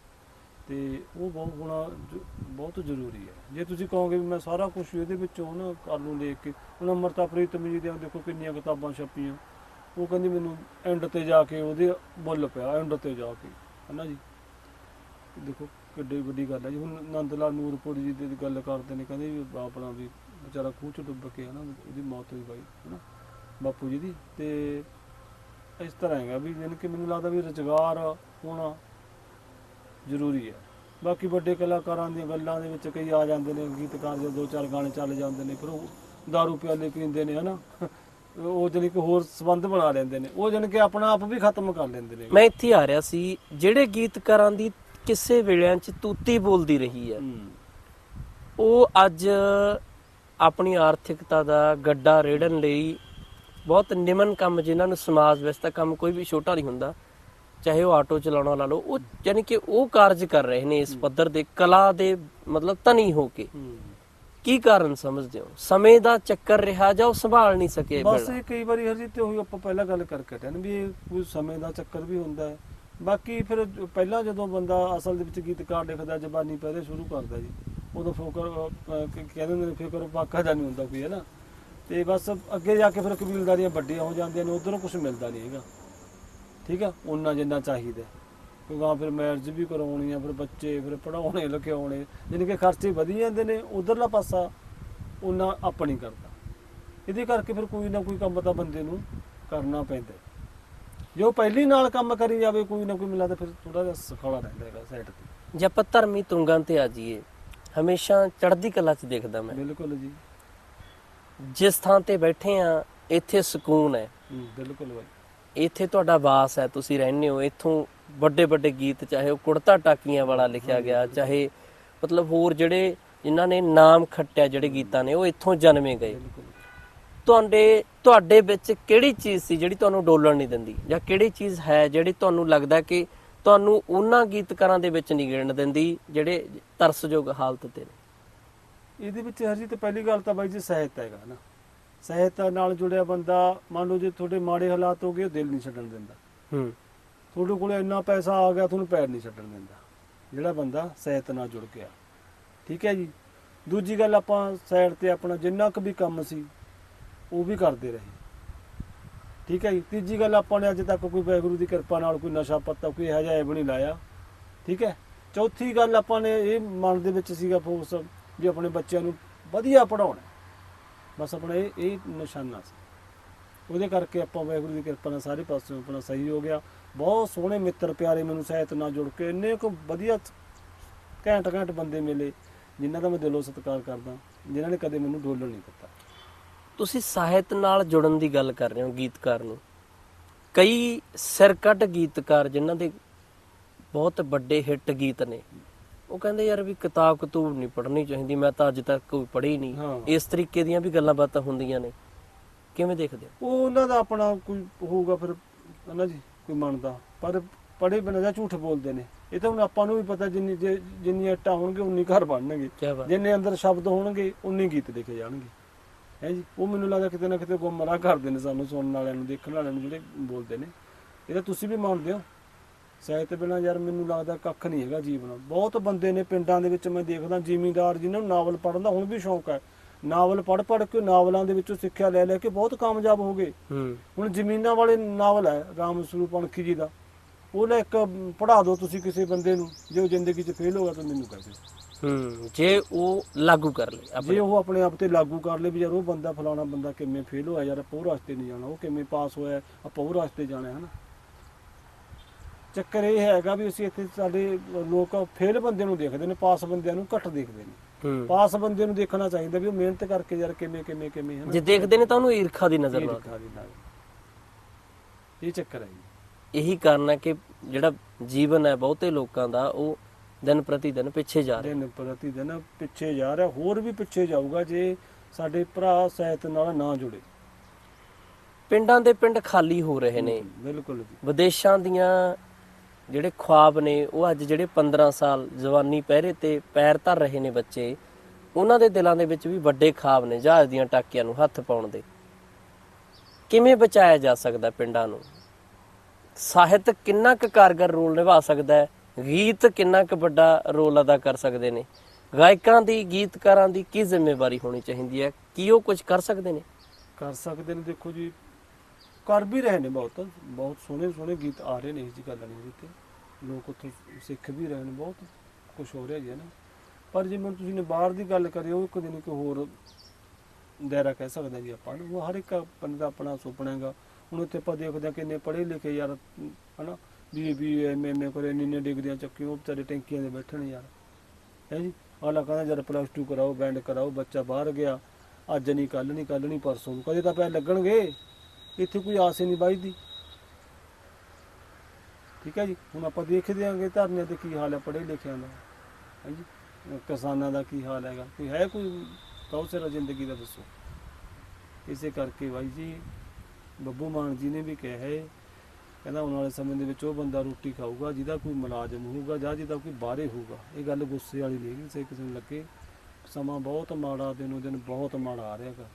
ਤੇ ਉਹ ਬਹੁਤ ਹੋਣਾ ਜ- ਬਹੁਤ ਜ਼ਰੂਰੀ ਹੈ। ਜੇ ਤੁਸੀਂ ਕਹੋਗੇ ਵੀ ਮੈਂ ਸਾਰਾ ਕੁਝ ਇਹਦੇ ਵਿੱਚੋਂ ਨਾ ਕਰ ਲੂੰ ਦੇਖ ਕੇ, ਹੁਣ ਅਮਰਤਾ ਪ੍ਰੀਤਮ ਜੀ ਦੀਆਂ ਦੇਖੋ ਕਿੰਨੀਆਂ ਕਿਤਾਬਾਂ ਛਪੀਆਂ। ਉਹ ਕਹਿੰਦੀ ਮੈਨੂੰ ਐਂਡ ਤੇ ਜਾ ਕੇ ਉਹਦੇ ਬੁੱਲ ਪਿਆ ਐਂਡ ਤੇ ਜਾ ਕੇ, ਹਨਾ ਜੀ? ਦੇਖੋ ਕਿੱਡੀ ਵੱਡੀ ਗੱਲ ਹੈ ਜੀ। ਹੁਣ ਨੰਦ ਲਾਲ ਨੂਰਪੁਰ ਜੀ ਦੀ ਗੱਲ ਕਰਦੇ ਨੇ, ਕਹਿੰਦੇ ਵੀ ਆਪਣਾ ਵੀ ਵਿਚਾਰਾ ਖੂਹ ਚ ਡੁੱਬ ਕੇ, ਹਨਾ, ਉਹਦੀ ਮੌਤ ਹੋਈ ਬਾਈ, ਹਨਾ? ਬਾਪੂ ਜੀ ਦੀ। ਤੇ ਇਸ ਤਰ੍ਹਾਂ ਹੈਗਾ ਵੀ ਜਾਣੀ ਕਿ ਮੈਨੂੰ ਲੱਗਦਾ ਵੀ ਰੁਜ਼ਗਾਰ ਹੋਣਾ ਜ਼ਰੂਰੀ ਹੈ। ਬਾਕੀ ਵੱਡੇ ਕਲਾਕਾਰਾਂ ਦੀਆਂ ਗੱਲਾਂ ਦੇ ਵਿੱਚ ਕਈ ਆ ਜਾਂਦੇ ਨੇ ਗੀਤਕਾਰ ਦੇ ਦੋ ਚਾਰ ਗਾਣੇ ਚੱਲ ਜਾਂਦੇ ਨੇ ਫਿਰ ਉਹ ਦਾਰੂ ਪਿਆਲੇ ਪੀਂਦੇ ਨੇ ਹਨਾ? ਉਹ ਜਾਣੀ ਕਿ ਹੋਰ ਸਬੰਧ ਬਣਾ ਲੈਂਦੇ ਨੇ। ਉਹ ਜਾਣੀ ਕਿ ਆਪਣਾ ਆਪ ਵੀ ਖਤਮ ਕਰ ਲੈਂਦੇ ਨੇ। ਮੈਂ ਇੱਥੇ ਆ ਰਿਹਾ ਸੀ ਜਿਹੜੇ ਗੀਤਕਾਰਾਂ ਦੀ ਕਿਸੇ ਵੇਲਿਆਂ 'ਚ ਤੂਤੀ ਬੋਲਦੀ ਰਹੀ ਹੂੰ। ਉਹ ਅੱਜ ਆਪਣੀ ਆਰਥਿਕਤਾ ਦਾ ਗੱਡਾ ਰੇੜਨ ਲਈ ਬਹੁਤ ਨਿਮਨ ਕੰਮ ਜਿਨ੍ਹਾਂ ਨੂੰ ਸਮਾਜ ਵਿੱਚ ਤਾਂ ਕੰਮ ਕੋਈ ਵੀ ਛੋਟਾ ਨਹੀਂ ਹੁੰਦਾ ਚਾਹੇ ਉਹ ਆਟੋ ਚਲਾਉਣਾ ਲਾ ਲਓ ਉਹ ਯਾਨੀ ਕਿ ਉਹ ਕਾਰਜ ਕਰ ਰਹੇ ਨੇ ਇਸ ਪੱਧਰ ਦੇ ਕਲਾ ਦੇ ਮਤਲਬ ਧਨੀ ਹੋ ਕੇ। ਕੀ ਕਾਰਨ ਸਮਝਦੇ ਹੋ? ਸਮੇਂ ਦਾ ਚੱਕਰ ਰਿਹਾ ਜਾਂ ਉਹ ਸੰਭਾਲ ਨਹੀਂ ਸਕੇ ਬਸ? ਇਹ ਕਈ ਵਾਰੀ ਹਰਜੀਤ ਤੇ ਉਹੀ ਆਪਾਂ ਪਹਿਲਾਂ ਗੱਲ ਕਰਕੇ ਹਟੇ ਨਾ ਵੀ ਕੋਈ ਸਮੇਂ ਦਾ ਚੱਕਰ ਵੀ ਹੁੰਦਾ ਹੈ। ਬਾਕੀ ਫਿਰ ਜੋ- ਪਹਿਲਾਂ ਜਦੋਂ ਬੰਦਾ ਅਸਲ ਦੇ ਵਿੱਚ ਗੀਤਕਾਰ ਲਿਖਦਾ ਜ਼ਬਾਨੀ ਪਹਿਲੇ ਸ਼ੁਰੂ ਕਰਦਾ ਜੀ ਉਦੋਂ ਫੋਕਰ ਕਹਿੰਦੇ ਨੇ ਫਿਕਰ ਪਾਕਾ ਦਾ ਨਹੀਂ ਹੁੰਦਾ ਕੋਈ ਹੈ ਨਾ? ਤੇ ਬਸ ਅੱਗੇ ਜਾ ਕੇ ਫਿਰ ਕਬੀਲਦਾਰੀਆਂ ਵੱਡੀਆਂ ਹੋ ਜਾਂਦੀਆਂ ਨੇ ਉਧਰੋਂ ਕੁਝ ਮਿਲਦਾ ਨਹੀਂ ਹੈਗਾ। ਠੀਕ ਆ? ਉਹਨਾਂ ਜਿੰਨਾ ਚਾਹੀਦਾ। ਕਿਉਂਕਿ ਆ ਫਿਰ ਮੈਰਿਜ ਵੀ ਕਰਾਉਣੀ ਆ ਫਿਰ ਬੱਚੇ ਫਿਰ ਪੜਾਉਣੇ ਲਿਖਾਉਣੇ ਜਾਣੀ ਕਿ ਖਰਚੇ ਵਧੀ ਜਾਂਦੇ ਨੇ ਉਧਰਲਾ ਪਾਸਾ ਉਹਨਾਂ ਆਪਣੀ ਕਰਦਾ। ਇਹਦੇ ਕਰਕੇ ਫਿਰ ਕੋਈ ਨਾ ਕੋਈ ਕੰਮ ਤਾਂ ਬੰਦੇ ਨੂੰ ਕਰਨਾ ਪੈਂਦਾ। ਜੇ ਪਹਿਲੀ ਨਾਲ ਕੰਮ ਕਰੀ ਜਾਵੇ ਕੋਈ ਨਾ ਕੋਈ ਮਿਲਾ ਤਾਂ ਫਿਰ ਥੋੜਾ ਜਿਹਾ ਸਖਾਲਾ ਰਹਿੰਦਾ ਹੈਗਾ ਸਾਈਡ ਤੇ। ਜੇ ਆਪਾਂ ਧਰਮੀ ਤੁੰਗਾਂ ਤੇ ਆ ਜਾਈਏ ਹਮੇਸ਼ਾ ਚੜ੍ਹਦੀ ਕਲਾ 'ਚ ਦੇਖਦਾ ਮੈਂ। ਬਿਲਕੁਲ ਜੀ। ਜਿਸ ਥਾਂ ਤੇ ਬੈਠੇ ਆ ਇੱਥੇ ਸਕੂਨ ਹੈ। ਬਿਲਕੁਲ ਬਾਈ। ਇੱਥੇ ਤੁਹਾਡਾ ਵਾਸ ਹੈ ਤੁਸੀਂ ਰਹਿੰਦੇ ਹੋ। ਇੱਥੋਂ ਵੱਡੇ ਵੱਡੇ ਗੀਤ ਚਾਹੇ ਉਹ ਕੁੜਤਾ ਟਾਕੀਆਂ ਵਾਲਾ ਲਿਖਿਆ ਗਿਆ ਚਾਹੇ ਮਤਲਬ ਹੋਰ ਜਿਹੜੇ ਜਿਨ੍ਹਾਂ ਨੇ ਨਾਮ ਖੱਟਿਆ ਜਿਹੜੇ ਗੀਤਾਂ ਨੇ ਉਹ ਇੱਥੋਂ ਜਨਮੇ ਗਏ। ਤੁਹਾਡੇ ਤੁਹਾਡੇ ਵਿੱਚ ਕਿਹੜੀ ਚੀਜ਼ ਸੀ ਜਿਹੜੀ ਤੁਹਾਨੂੰ ਡੋਲਣ ਨਹੀਂ ਦਿੰਦੀ? ਜਾਂ ਕਿਹੜੀ ਚੀਜ਼ ਹੈ ਜਿਹੜੀ ਤੁਹਾਨੂੰ ਲੱਗਦਾ ਕਿ ਤੁਹਾਨੂੰ ਉਹਨਾਂ ਗੀਤਕਾਰਾਂ ਦੇ ਵਿੱਚ ਨਹੀਂ ਗਿਣਨ ਦਿੰਦੀ ਜਿਹੜੇ ਤਰਸਯੋਗ ਹਾਲਤ ਤੇ ਨੇ? ਇਹਦੇ ਵਿੱਚ ਹਰਜੀਤ ਪਹਿਲੀ ਗੱਲ ਤਾਂ ਬਾਈ ਜੀ ਸਾਹਿਤ ਹੈਗਾ ਨਾ। ਸਾਹਿਤ ਨਾਲ ਜੁੜਿਆ ਬੰਦਾ ਮੰਨ ਲਓ ਜੇ ਤੁਹਾਡੇ ਮਾੜੇ ਹਾਲਾਤ ਹੋ ਗਏ ਉਹ ਦਿਲ ਨਹੀਂ ਛੱਡਣ ਦਿੰਦਾ। ਹੂੰ। ਤੁਹਾਡੇ ਕੋਲ ਇੰਨਾ ਪੈਸਾ ਆ ਗਿਆ ਤੁਹਾਨੂੰ ਪੈਰ ਨਹੀਂ ਛੱਡਣ ਦਿੰਦਾ। ਜਿਹੜਾ ਬੰਦਾ ਸਾਹਿਤ ਨਾਲ ਜੁੜ ਗਿਆ। ਠੀਕ ਹੈ ਜੀ? ਦੂਜੀ ਗੱਲ ਆਪਾਂ ਸਾਈਡ ਤੇ ਆਪਣਾ ਜਿੰਨਾ ਕੁ ਵੀ ਕੰਮ ਸੀ ਉਹ ਵੀ ਕਰਦੇ ਰਹੇ। ਠੀਕ ਹੈ ਜੀ? ਤੀਜੀ ਗੱਲ ਆਪਾਂ ਨੇ ਅੱਜ ਤੱਕ ਕੋਈ ਵਾਹਿਗੁਰੂ ਦੀ ਕਿਰਪਾ ਨਾਲ ਕੋਈ ਨਸ਼ਾ ਪੱਤਾ ਕੋਈ ਇਹੋ ਜਿਹਾ ਐਬ ਨਹੀਂ ਲਾਇਆ। ਠੀਕ ਹੈ? ਚੌਥੀ ਗੱਲ ਆਪਾਂ ਨੇ ਇਹ ਮਨ ਦੇ ਵਿੱਚ ਸੀਗਾ ਫੋਕਸ ਵੀ ਆਪਣੇ ਬੱਚਿਆਂ ਨੂੰ ਵਧੀਆ ਪੜਾਉਣਾ ਬਸ ਆਪਣਾ ਇਹ ਇਹ ਨਿਸ਼ਾਨਾ ਸੀ। ਉਹਦੇ ਕਰਕੇ ਆਪਾਂ ਵਾਹਿਗੁਰੂ ਦੀ ਕਿਰਪਾ ਨਾਲ ਸਾਰੇ ਪਾਸਿਓਂ ਆਪਣਾ ਸਹੀ ਹੋ ਗਿਆ। ਬਹੁਤ ਸੋਹਣੇ ਮਿੱਤਰ ਪਿਆਰੇ ਮੈਨੂੰ ਸਾਹਿਤ ਨਾਲ ਜੁੜ ਕੇ ਇੰਨੇ ਕੁ ਵਧੀਆ ਘੈਂਟ ਘੈਂਟ ਬੰਦੇ ਮਿਲੇ, ਜਿਨ੍ਹਾਂ ਦਾ ਮੈਂ ਦਿਲੋਂ ਸਤਿਕਾਰ ਕਰਦਾ, ਜਿਨ੍ਹਾਂ ਨੇ ਕਦੇ ਮੈਨੂੰ ਡੋਲਣ ਨਹੀਂ ਦਿੱਤਾ। ਤੁਸੀਂ ਸਾਹਿਤ ਨਾਲ ਜੁੜਨ ਦੀ ਗੱਲ ਕਰ ਰਹੇ ਹੋ ਗੀਤਕਾਰ ਨੂੰ। ਕਈ ਸਿਰਕਟ ਗੀਤਕਾਰ, ਜਿਨ੍ਹਾਂ ਦੇ ਬਹੁਤ ਵੱਡੇ ਹਿੱਟ ਗੀਤ ਨੇ। ਉਹ ਕਹਿੰਦੇ ਯਾਰ ਵੀ ਕਿਤਾਬ ਕਤੂਬ ਨਹੀਂ ਪੜ੍ਹਨੀ ਚਾਹੀਦੀ ਮੈਂ ਤਾਂ ਅੱਜ ਤੱਕ ਕੋਈ ਪੜ੍ਹੀ ਨਹੀਂ। ਹਾਂ। ਇਸ ਤਰੀਕੇ ਦੀਆਂ ਵੀ ਗੱਲਾਂ ਬਾਤਾਂ ਹੁੰਦੀਆਂ ਨੇ। ਕਿਵੇਂ ਦੇਖਦੇ ਹੋ? ਉਹ ਉਹਨਾਂ ਦਾ ਆਪਣਾ ਕੋਈ ਹੋਊਗਾ ਫਿਰ ਹਨਾ ਜੀ ਕੋਈ ਮੰਨਦਾ। ਪਰ ਪੜੇ ਬਿਨਾਂ ਜਾਂ ਝੂਠ ਬੋਲਦੇ ਨੇ। ਇਹ ਤਾਂ ਹੁਣ ਆਪਾਂ ਨੂੰ ਵੀ ਪਤਾ ਜਿੰਨੀ ਜੇ- ਜਿੰਨੀ ਇੱਟਾਂ ਹੋਣਗੇ ਉਨੀ ਘਰ ਬਣਨਗੇ। ਕੀ ਬਾਤ। ਜਿੰਨੇ ਅੰਦਰ ਸ਼ਬਦ ਹੋਣਗੇ ਉਨੇ ਗੀਤ ਲਿਖੇ ਜਾਣਗੇ। ਹੈ ਜੀ ਉਹ ਮੈਨੂੰ ਲੱਗਦਾ ਕਿਤੇ ਨਾ ਕਿਤੇ ਗੁੰਮਰਾਹ ਕਰਦੇ ਨੇ ਸਾਨੂੰ ਸੁਣਨ ਵਾਲਿਆਂ ਨੂੰ ਦੇਖਣ ਵਾਲਿਆਂ ਨੂੰ ਜਿਹੜੇ ਬੋਲਦੇ ਨੇ। ਇਹ ਤਾਂ ਤੁਸੀਂ ਵੀ ਮੰਨਦੇ ਹੋ। ਸਾਹਿਤ ਬਿਨਾਂ ਯਾਰ ਮੈਨੂੰ ਲੱਗਦਾ ਕੱਖ ਨਹੀਂ ਹੈਗਾ ਜੀਵਨ। ਬਹੁਤ ਬੰਦੇ ਨੇ ਪਿੰਡਾਂ ਦੇ ਵਿੱਚ ਮੈਂ ਦੇਖਦਾ ਜ਼ਿਮੀਂਦਾਰ ਜਿਨ੍ਹਾਂ ਨੂੰ ਨਾਵਲ ਪੜ੍ਹਨ ਦਾ ਹੁਣ ਵੀ ਸ਼ੌਂਕ ਹੈ। ਨਾਵਲ ਪੜ੍ਹ ਪੜ੍ਹ ਕੇ ਨਾਵਲਾਂ ਦੇ ਵਿੱਚੋਂ ਸਿੱਖਿਆ ਲੈ ਲੈ ਕੇ ਬਹੁਤ ਕਾਮਯਾਬ ਹੋ ਗਏ। ਹੁਣ ਜ਼ਮੀਨਾਂ ਵਾਲੇ ਨਾਵਲ ਹੈ ਰਾਮ ਸਰੂਪ ਅਣਖੀ ਜੀ ਦਾ। ਉਹ ਲੈ ਇੱਕ ਪੜ੍ਹਾ ਦਿਓ ਤੁਸੀਂ ਕਿਸੇ ਬੰਦੇ ਨੂੰ ਜੇ ਉਹ ਜ਼ਿੰਦਗੀ 'ਚ ਫੇਲ ਹੋਗਾ ਤਾਂ ਮੈਨੂੰ ਕਹਿ ਦਿਓ। ਹੂੰ ਜੇ ਉਹ ਲਾਗੂ ਕਰ ਲੇ ਜੇ ਉਹ ਆਪਣੇ ਆਪ ਤੇ ਲਾਗੂ ਕਰ ਲੇ ਵੀ ਯਾਰ ਉਹ ਬੰਦਾ ਫਲਾਣਾ ਬੰਦਾ ਕਿਵੇਂ ਫੇਲ ਹੋਇਆ ਯਾਰ ਆਪਾਂ ਉਹ ਰਸਤੇ ਨਹੀਂ ਜਾਣਾ ਉਹ ਕਿਵੇਂ ਪਾਸ ਹੋਇਆ ਆਪਾਂ ਉਹ ਰਸਤੇ ਜਾਣਾ ਹੈ ਨਾ ਚੱਕਰ ਇਹ ਹੈਗਾ ਵੀ ਅਸੀਂ ਇੱਥੇ ਸਾਡੇ ਲੋਕ ਫੇਲ ਬੰਦੇ ਨੂੰ ਦੇਖਦੇ ਨੇ ਪਾਸ ਬੰਦਿਆਂ ਨੂੰ ਘੱਟ ਦੇਖਦੇ ਨੇ। ਹੂੰ। ਪਾਸ ਬੰਦੇ ਨੂੰ ਦੇਖਣਾ ਚਾਹੀਦਾ ਵੀ ਉਹ ਮਿਹਨਤ ਕਰਕੇ ਯਾਰ ਕਿਵੇਂ ਕਿਵੇਂ ਕਿਵੇਂ ਹੈ ਜੇ ਦੇਖਦੇ ਨੇ ਤਾਂ ਉਹਨੂੰ ਈਰਖਾ ਦੀ ਨਜ਼ਰ ਨਾਲ। ਇਹ ਚੱਕਰ ਹੈ ਇਹੀ ਕਾਰਨ ਹੈ ਕਿ ਜਿਹੜਾ ਜੀਵਨ ਹੈ ਬਹੁਤੇ ਲੋਕਾਂ ਦਾ ਉਹ ਦਿਨ ਪ੍ਰਤੀ ਦਿਨ ਪਿੱਛੇ ਜਾ ਰਿਹਾ। ਦਿਨ ਪ੍ਰਤੀ ਦਿਨ ਪਿੱਛੇ ਜਾ ਰਿਹਾ ਹੋਰ ਵੀ ਪਿੱਛੇ ਜਾਊਗਾ ਜੇ ਸਾਡੇ ਭਰਾ ਸਾਹਿਤ ਨਾਲ ਨਾ ਜੁੜੇ। ਪਿੰਡਾਂ ਦੇ ਪਿੰਡ ਖਾਲੀ ਹੋ ਰਹੇ ਨੇ। ਬਿਲਕੁਲ ਜੀ। ਵਿਦੇਸ਼ਾਂ ਦੀਆਂ ਜਿਹੜੇ ਖੁਆਬ ਨੇ, ਉਹ ਅੱਜ ਜਿਹੜੇ 15 ਸਾਲ ਜਵਾਨੀ ਪਹਿਰੇ ਤੇ ਪੈਰ ਧਰ ਰਹੇ ਨੇ ਬੱਚੇ, ਉਹਨਾਂ ਦੇ ਦਿਲਾਂ ਦੇ ਵਿੱਚ ਵੀ ਵੱਡੇ ਖਾਬ ਨੇ ਜਹਾਜ਼ ਦੀਆਂ ਟਾਕੀਆਂ ਨੂੰ ਹੱਥ ਪਾਉਣ ਦੇ। ਕਿਵੇਂ ਬਚਾਇਆ ਜਾ ਸਕਦਾ ਪਿੰਡਾਂ ਨੂੰ? ਸਾਹਿਤ ਕਿੰਨਾ ਕੁ ਕਾਰਗਰ ਰੋਲ ਨਿਭਾ ਸਕਦਾ ਹੈ? ਗੀਤ ਕਿੰਨਾ ਕੁ ਵੱਡਾ ਰੋਲ ਅਦਾ ਕਰ ਸਕਦੇ ਨੇ? ਗਾਇਕਾਂ ਦੀ, ਗੀਤਕਾਰਾਂ ਦੀ ਕੀ ਜ਼ਿੰਮੇਵਾਰੀ ਹੋਣੀ ਚਾਹੀਦੀ ਹੈ? ਕੀ ਉਹ ਕੁਝ ਕਰ ਸਕਦੇ ਨੇ? ਕਰ ਸਕਦੇ ਨੇ ਦੇਖੋ ਜੀ ਕਰ ਵੀ ਰਹੇ ਨੇ ਬਹੁਤ ਬਹੁਤ ਸੋਹਣੇ ਸੋਹਣੇ ਗੀਤ ਆ ਰਹੇ ਨੇ ਇਸ ਦੀ ਗੱਲ ਨਹੀਂ ਜਿੱਤੇ ਲੋਕ ਉੱਥੇ ਸਿੱਖ ਵੀ ਰਹੇ ਨੇ ਬਹੁਤ ਕੁਝ ਹੋ ਰਿਹਾ ਜੀ, ਹੈ ਨਾ। ਪਰ ਜੇ ਮੈਨੂੰ ਤੁਸੀਂ ਨੇ ਬਾਹਰ ਦੀ ਗੱਲ ਕਰੀ ਉਹ ਕਦੇ ਨਹੀਂ ਕੋਈ ਹੋਰ ਦਾਇਰਾ ਕਹਿ ਸਕਦੇ ਜੀ ਆਪਾਂ ਨੂੰ। ਉਹ ਹਰ ਇੱਕ ਬੰਦੇ ਦਾ ਆਪਣਾ ਸੁਪਨਾ ਹੈਗਾ। ਹੁਣ ਉੱਥੇ ਆਪਾਂ ਦੇਖਦੇ ਹਾਂ ਕਿੰਨੇ ਪੜ੍ਹੇ ਲਿਖੇ ਯਾਰ, ਹਨਾ। B B M M A ਕਰੇ, ਇੰਨੇ ਡਿਗਰੀਆਂ ਚੱਕੀ ਉਹ ਵਿਚਾਰੇ ਟੈਂਕੀਆਂ ਦੇ ਬੈਠਣ ਯਾਰ। ਹੈ ਜੀ? ਆਲਾ ਕਹਿੰਦਾ ਜਦ ਪਲੱਸ 2 ਕਰਾਓ ਬੈਂਡ ਕਰਾਓ, ਬੱਚਾ ਬਾਹਰ ਗਿਆ। ਅੱਜ ਨਹੀਂ ਕੱਲ ਨਹੀਂ ਕੱਲ ਨਹੀਂ, ਪਰਸੋਂ ਨੂੰ। ਕਦੇ ਤਾਂ ਪੈ ਲੱਗਣਗੇ। ਇੱਥੇ ਕੋਈ ਆਸ ਹੀ ਨਹੀਂ ਬਾਈਦੀ ਠੀਕ ਹੈ ਜੀ? ਹੁਣ ਆਪਾਂ ਦੇਖਦੇ ਆਂਗੇ ਧਰਨੇ 'ਤੇ ਕੀ ਹਾਲ ਹੈ ਪੜ੍ਹੇ ਲਿਖਿਆਂ ਦਾ। ਹੈ ਕਿਸਾਨਾਂ ਦਾ ਕੀ ਹਾਲ ਹੈਗਾ? ਕੋਈ ਹੈ ਕੋਈ ਕੌਸਰਾ ਜ਼ਿੰਦਗੀ ਦਾ ਦੱਸੋ। ਇਸੇ ਕਰਕੇ ਬਾਈ ਜੀ, ਬੱਬੂ ਮਾਨ ਜੀ ਨੇ ਵੀ ਕਿਹਾ ਹੈ, ਕਹਿੰਦਾ ਆਉਣ ਵਾਲੇ ਸਮੇਂ ਦੇ ਵਿੱਚ ਉਹ ਬੰਦਾ ਰੋਟੀ ਖਾਊਗਾ, ਜਿਹਦਾ ਕੋਈ ਮੁਲਾਜ਼ਮ ਹੋਊਗਾ ਜਾਂ ਜਿਹਦਾ ਕੋਈ ਬਾਹਰੇ ਹੋਊਗਾ। ਇਹ ਗੱਲ ਗੁੱਸੇ ਵਾਲੀ ਨਹੀਂ ਹੈਗੀ ਕਿਸੇ ਕਿਸੇ ਨੂੰ ਲੱਗੇ। ਸਮਾਂ ਬਹੁਤ ਮਾੜਾ, ਦਿਨੋ ਦਿਨ ਬਹੁਤ ਮਾੜਾ ਆ ਰਿਹਾ ਰਿਹਾਗਾ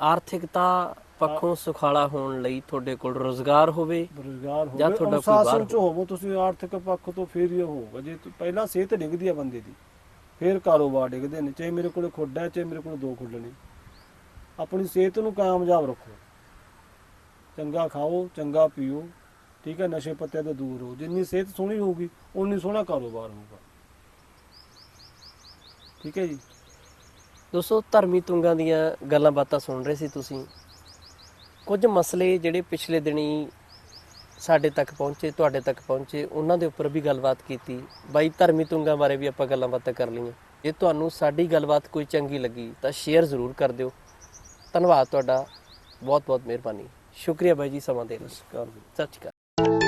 ਆਰਥਿਕਤਾ ਪੱਖੋਂ ਸੁਖਾਲਾ ਹੋਣ ਲਈ ਤੁਹਾਡੇ ਕੋਲ ਰੋਜ਼ਗਾਰ ਹੋਵੇ ਰੋਜ਼ਗਾਰ ਜਾਂ ਹੋਵੇ ਤੁਹਾਡਾ ਕੋਈ ਬਾਹਰ ਚ ਹੋਵੋ ਤੁਸੀਂ ਆਰਥਿਕ ਪੱਖ ਤੋਂ ਫੇਰ ਹੀ ਹੋਊਗਾ। ਜੇ ਪਹਿਲਾਂ ਸਿਹਤ ਡਿੱਗਦੀ ਆ ਬੰਦੇ ਦੀ ਫੇਰ ਕਾਰੋਬਾਰ ਡਿੱਗਦੇ ਨੇ ਚਾਹੇ ਮੇਰੇ ਕੋਲ ਖੁੱਡ ਹੈ ਚਾਹੇ ਮੇਰੇ ਕੋਲ ਦੋ ਖੁੱਡ ਨੇ। ਆਪਣੀ ਸਿਹਤ ਨੂੰ ਕਾਮਯਾਬ ਰੱਖੋ। ਚੰਗਾ ਖਾਓ ਚੰਗਾ ਪੀਓ ਠੀਕ ਹੈ ਨਸ਼ੇ ਪੱਤੇ ਤੋਂ ਦੂਰ ਹੋ ਜਿੰਨੀ ਸਿਹਤ ਸੋਹਣੀ ਹੋਊਗੀ ਉਨੀ ਸੋਹਣਾ ਕਾਰੋਬਾਰ ਹੋਊਗਾ। ਠੀਕ ਹੈ ਜੀ? ਦੋਸਤੋ ਧਰਮੀ ਤੁੰਗਾਂ ਦੀਆਂ ਗੱਲਾਂ ਬਾਤਾਂ ਸੁਣ ਰਹੇ ਸੀ ਤੁਸੀਂ। ਕੁਝ ਮਸਲੇ ਜਿਹੜੇ ਪਿਛਲੇ ਦਿਨੀ ਸਾਡੇ ਤੱਕ ਪਹੁੰਚੇ ਤੁਹਾਡੇ ਤੱਕ ਪਹੁੰਚੇ ਉਹਨਾਂ ਦੇ ਉੱਪਰ ਵੀ ਗੱਲਬਾਤ ਕੀਤੀ। ਬਾਈ ਧਰਮੀ ਤੁੰਗਾਂ ਬਾਰੇ ਵੀ ਆਪਾਂ ਗੱਲਾਂ ਬਾਤਾਂ ਕਰ ਲਈਆਂ। ਜੇ ਤੁਹਾਨੂੰ ਸਾਡੀ ਗੱਲਬਾਤ ਕੋਈ ਚੰਗੀ ਲੱਗੀ ਤਾਂ ਸ਼ੇਅਰ ਜ਼ਰੂਰ ਕਰ ਦਿਓ। ਧੰਨਵਾਦ ਤੁਹਾਡਾ। ਬਹੁਤ ਬਹੁਤ ਮਿਹਰਬਾਨੀ। ਸ਼ੁਕਰੀਆ ਬਾਈ ਜੀ ਸਮਾਂ ਦੇਣ ਲਈ। ਸਤਿ ਸ਼੍ਰੀ ਅਕਾਲ।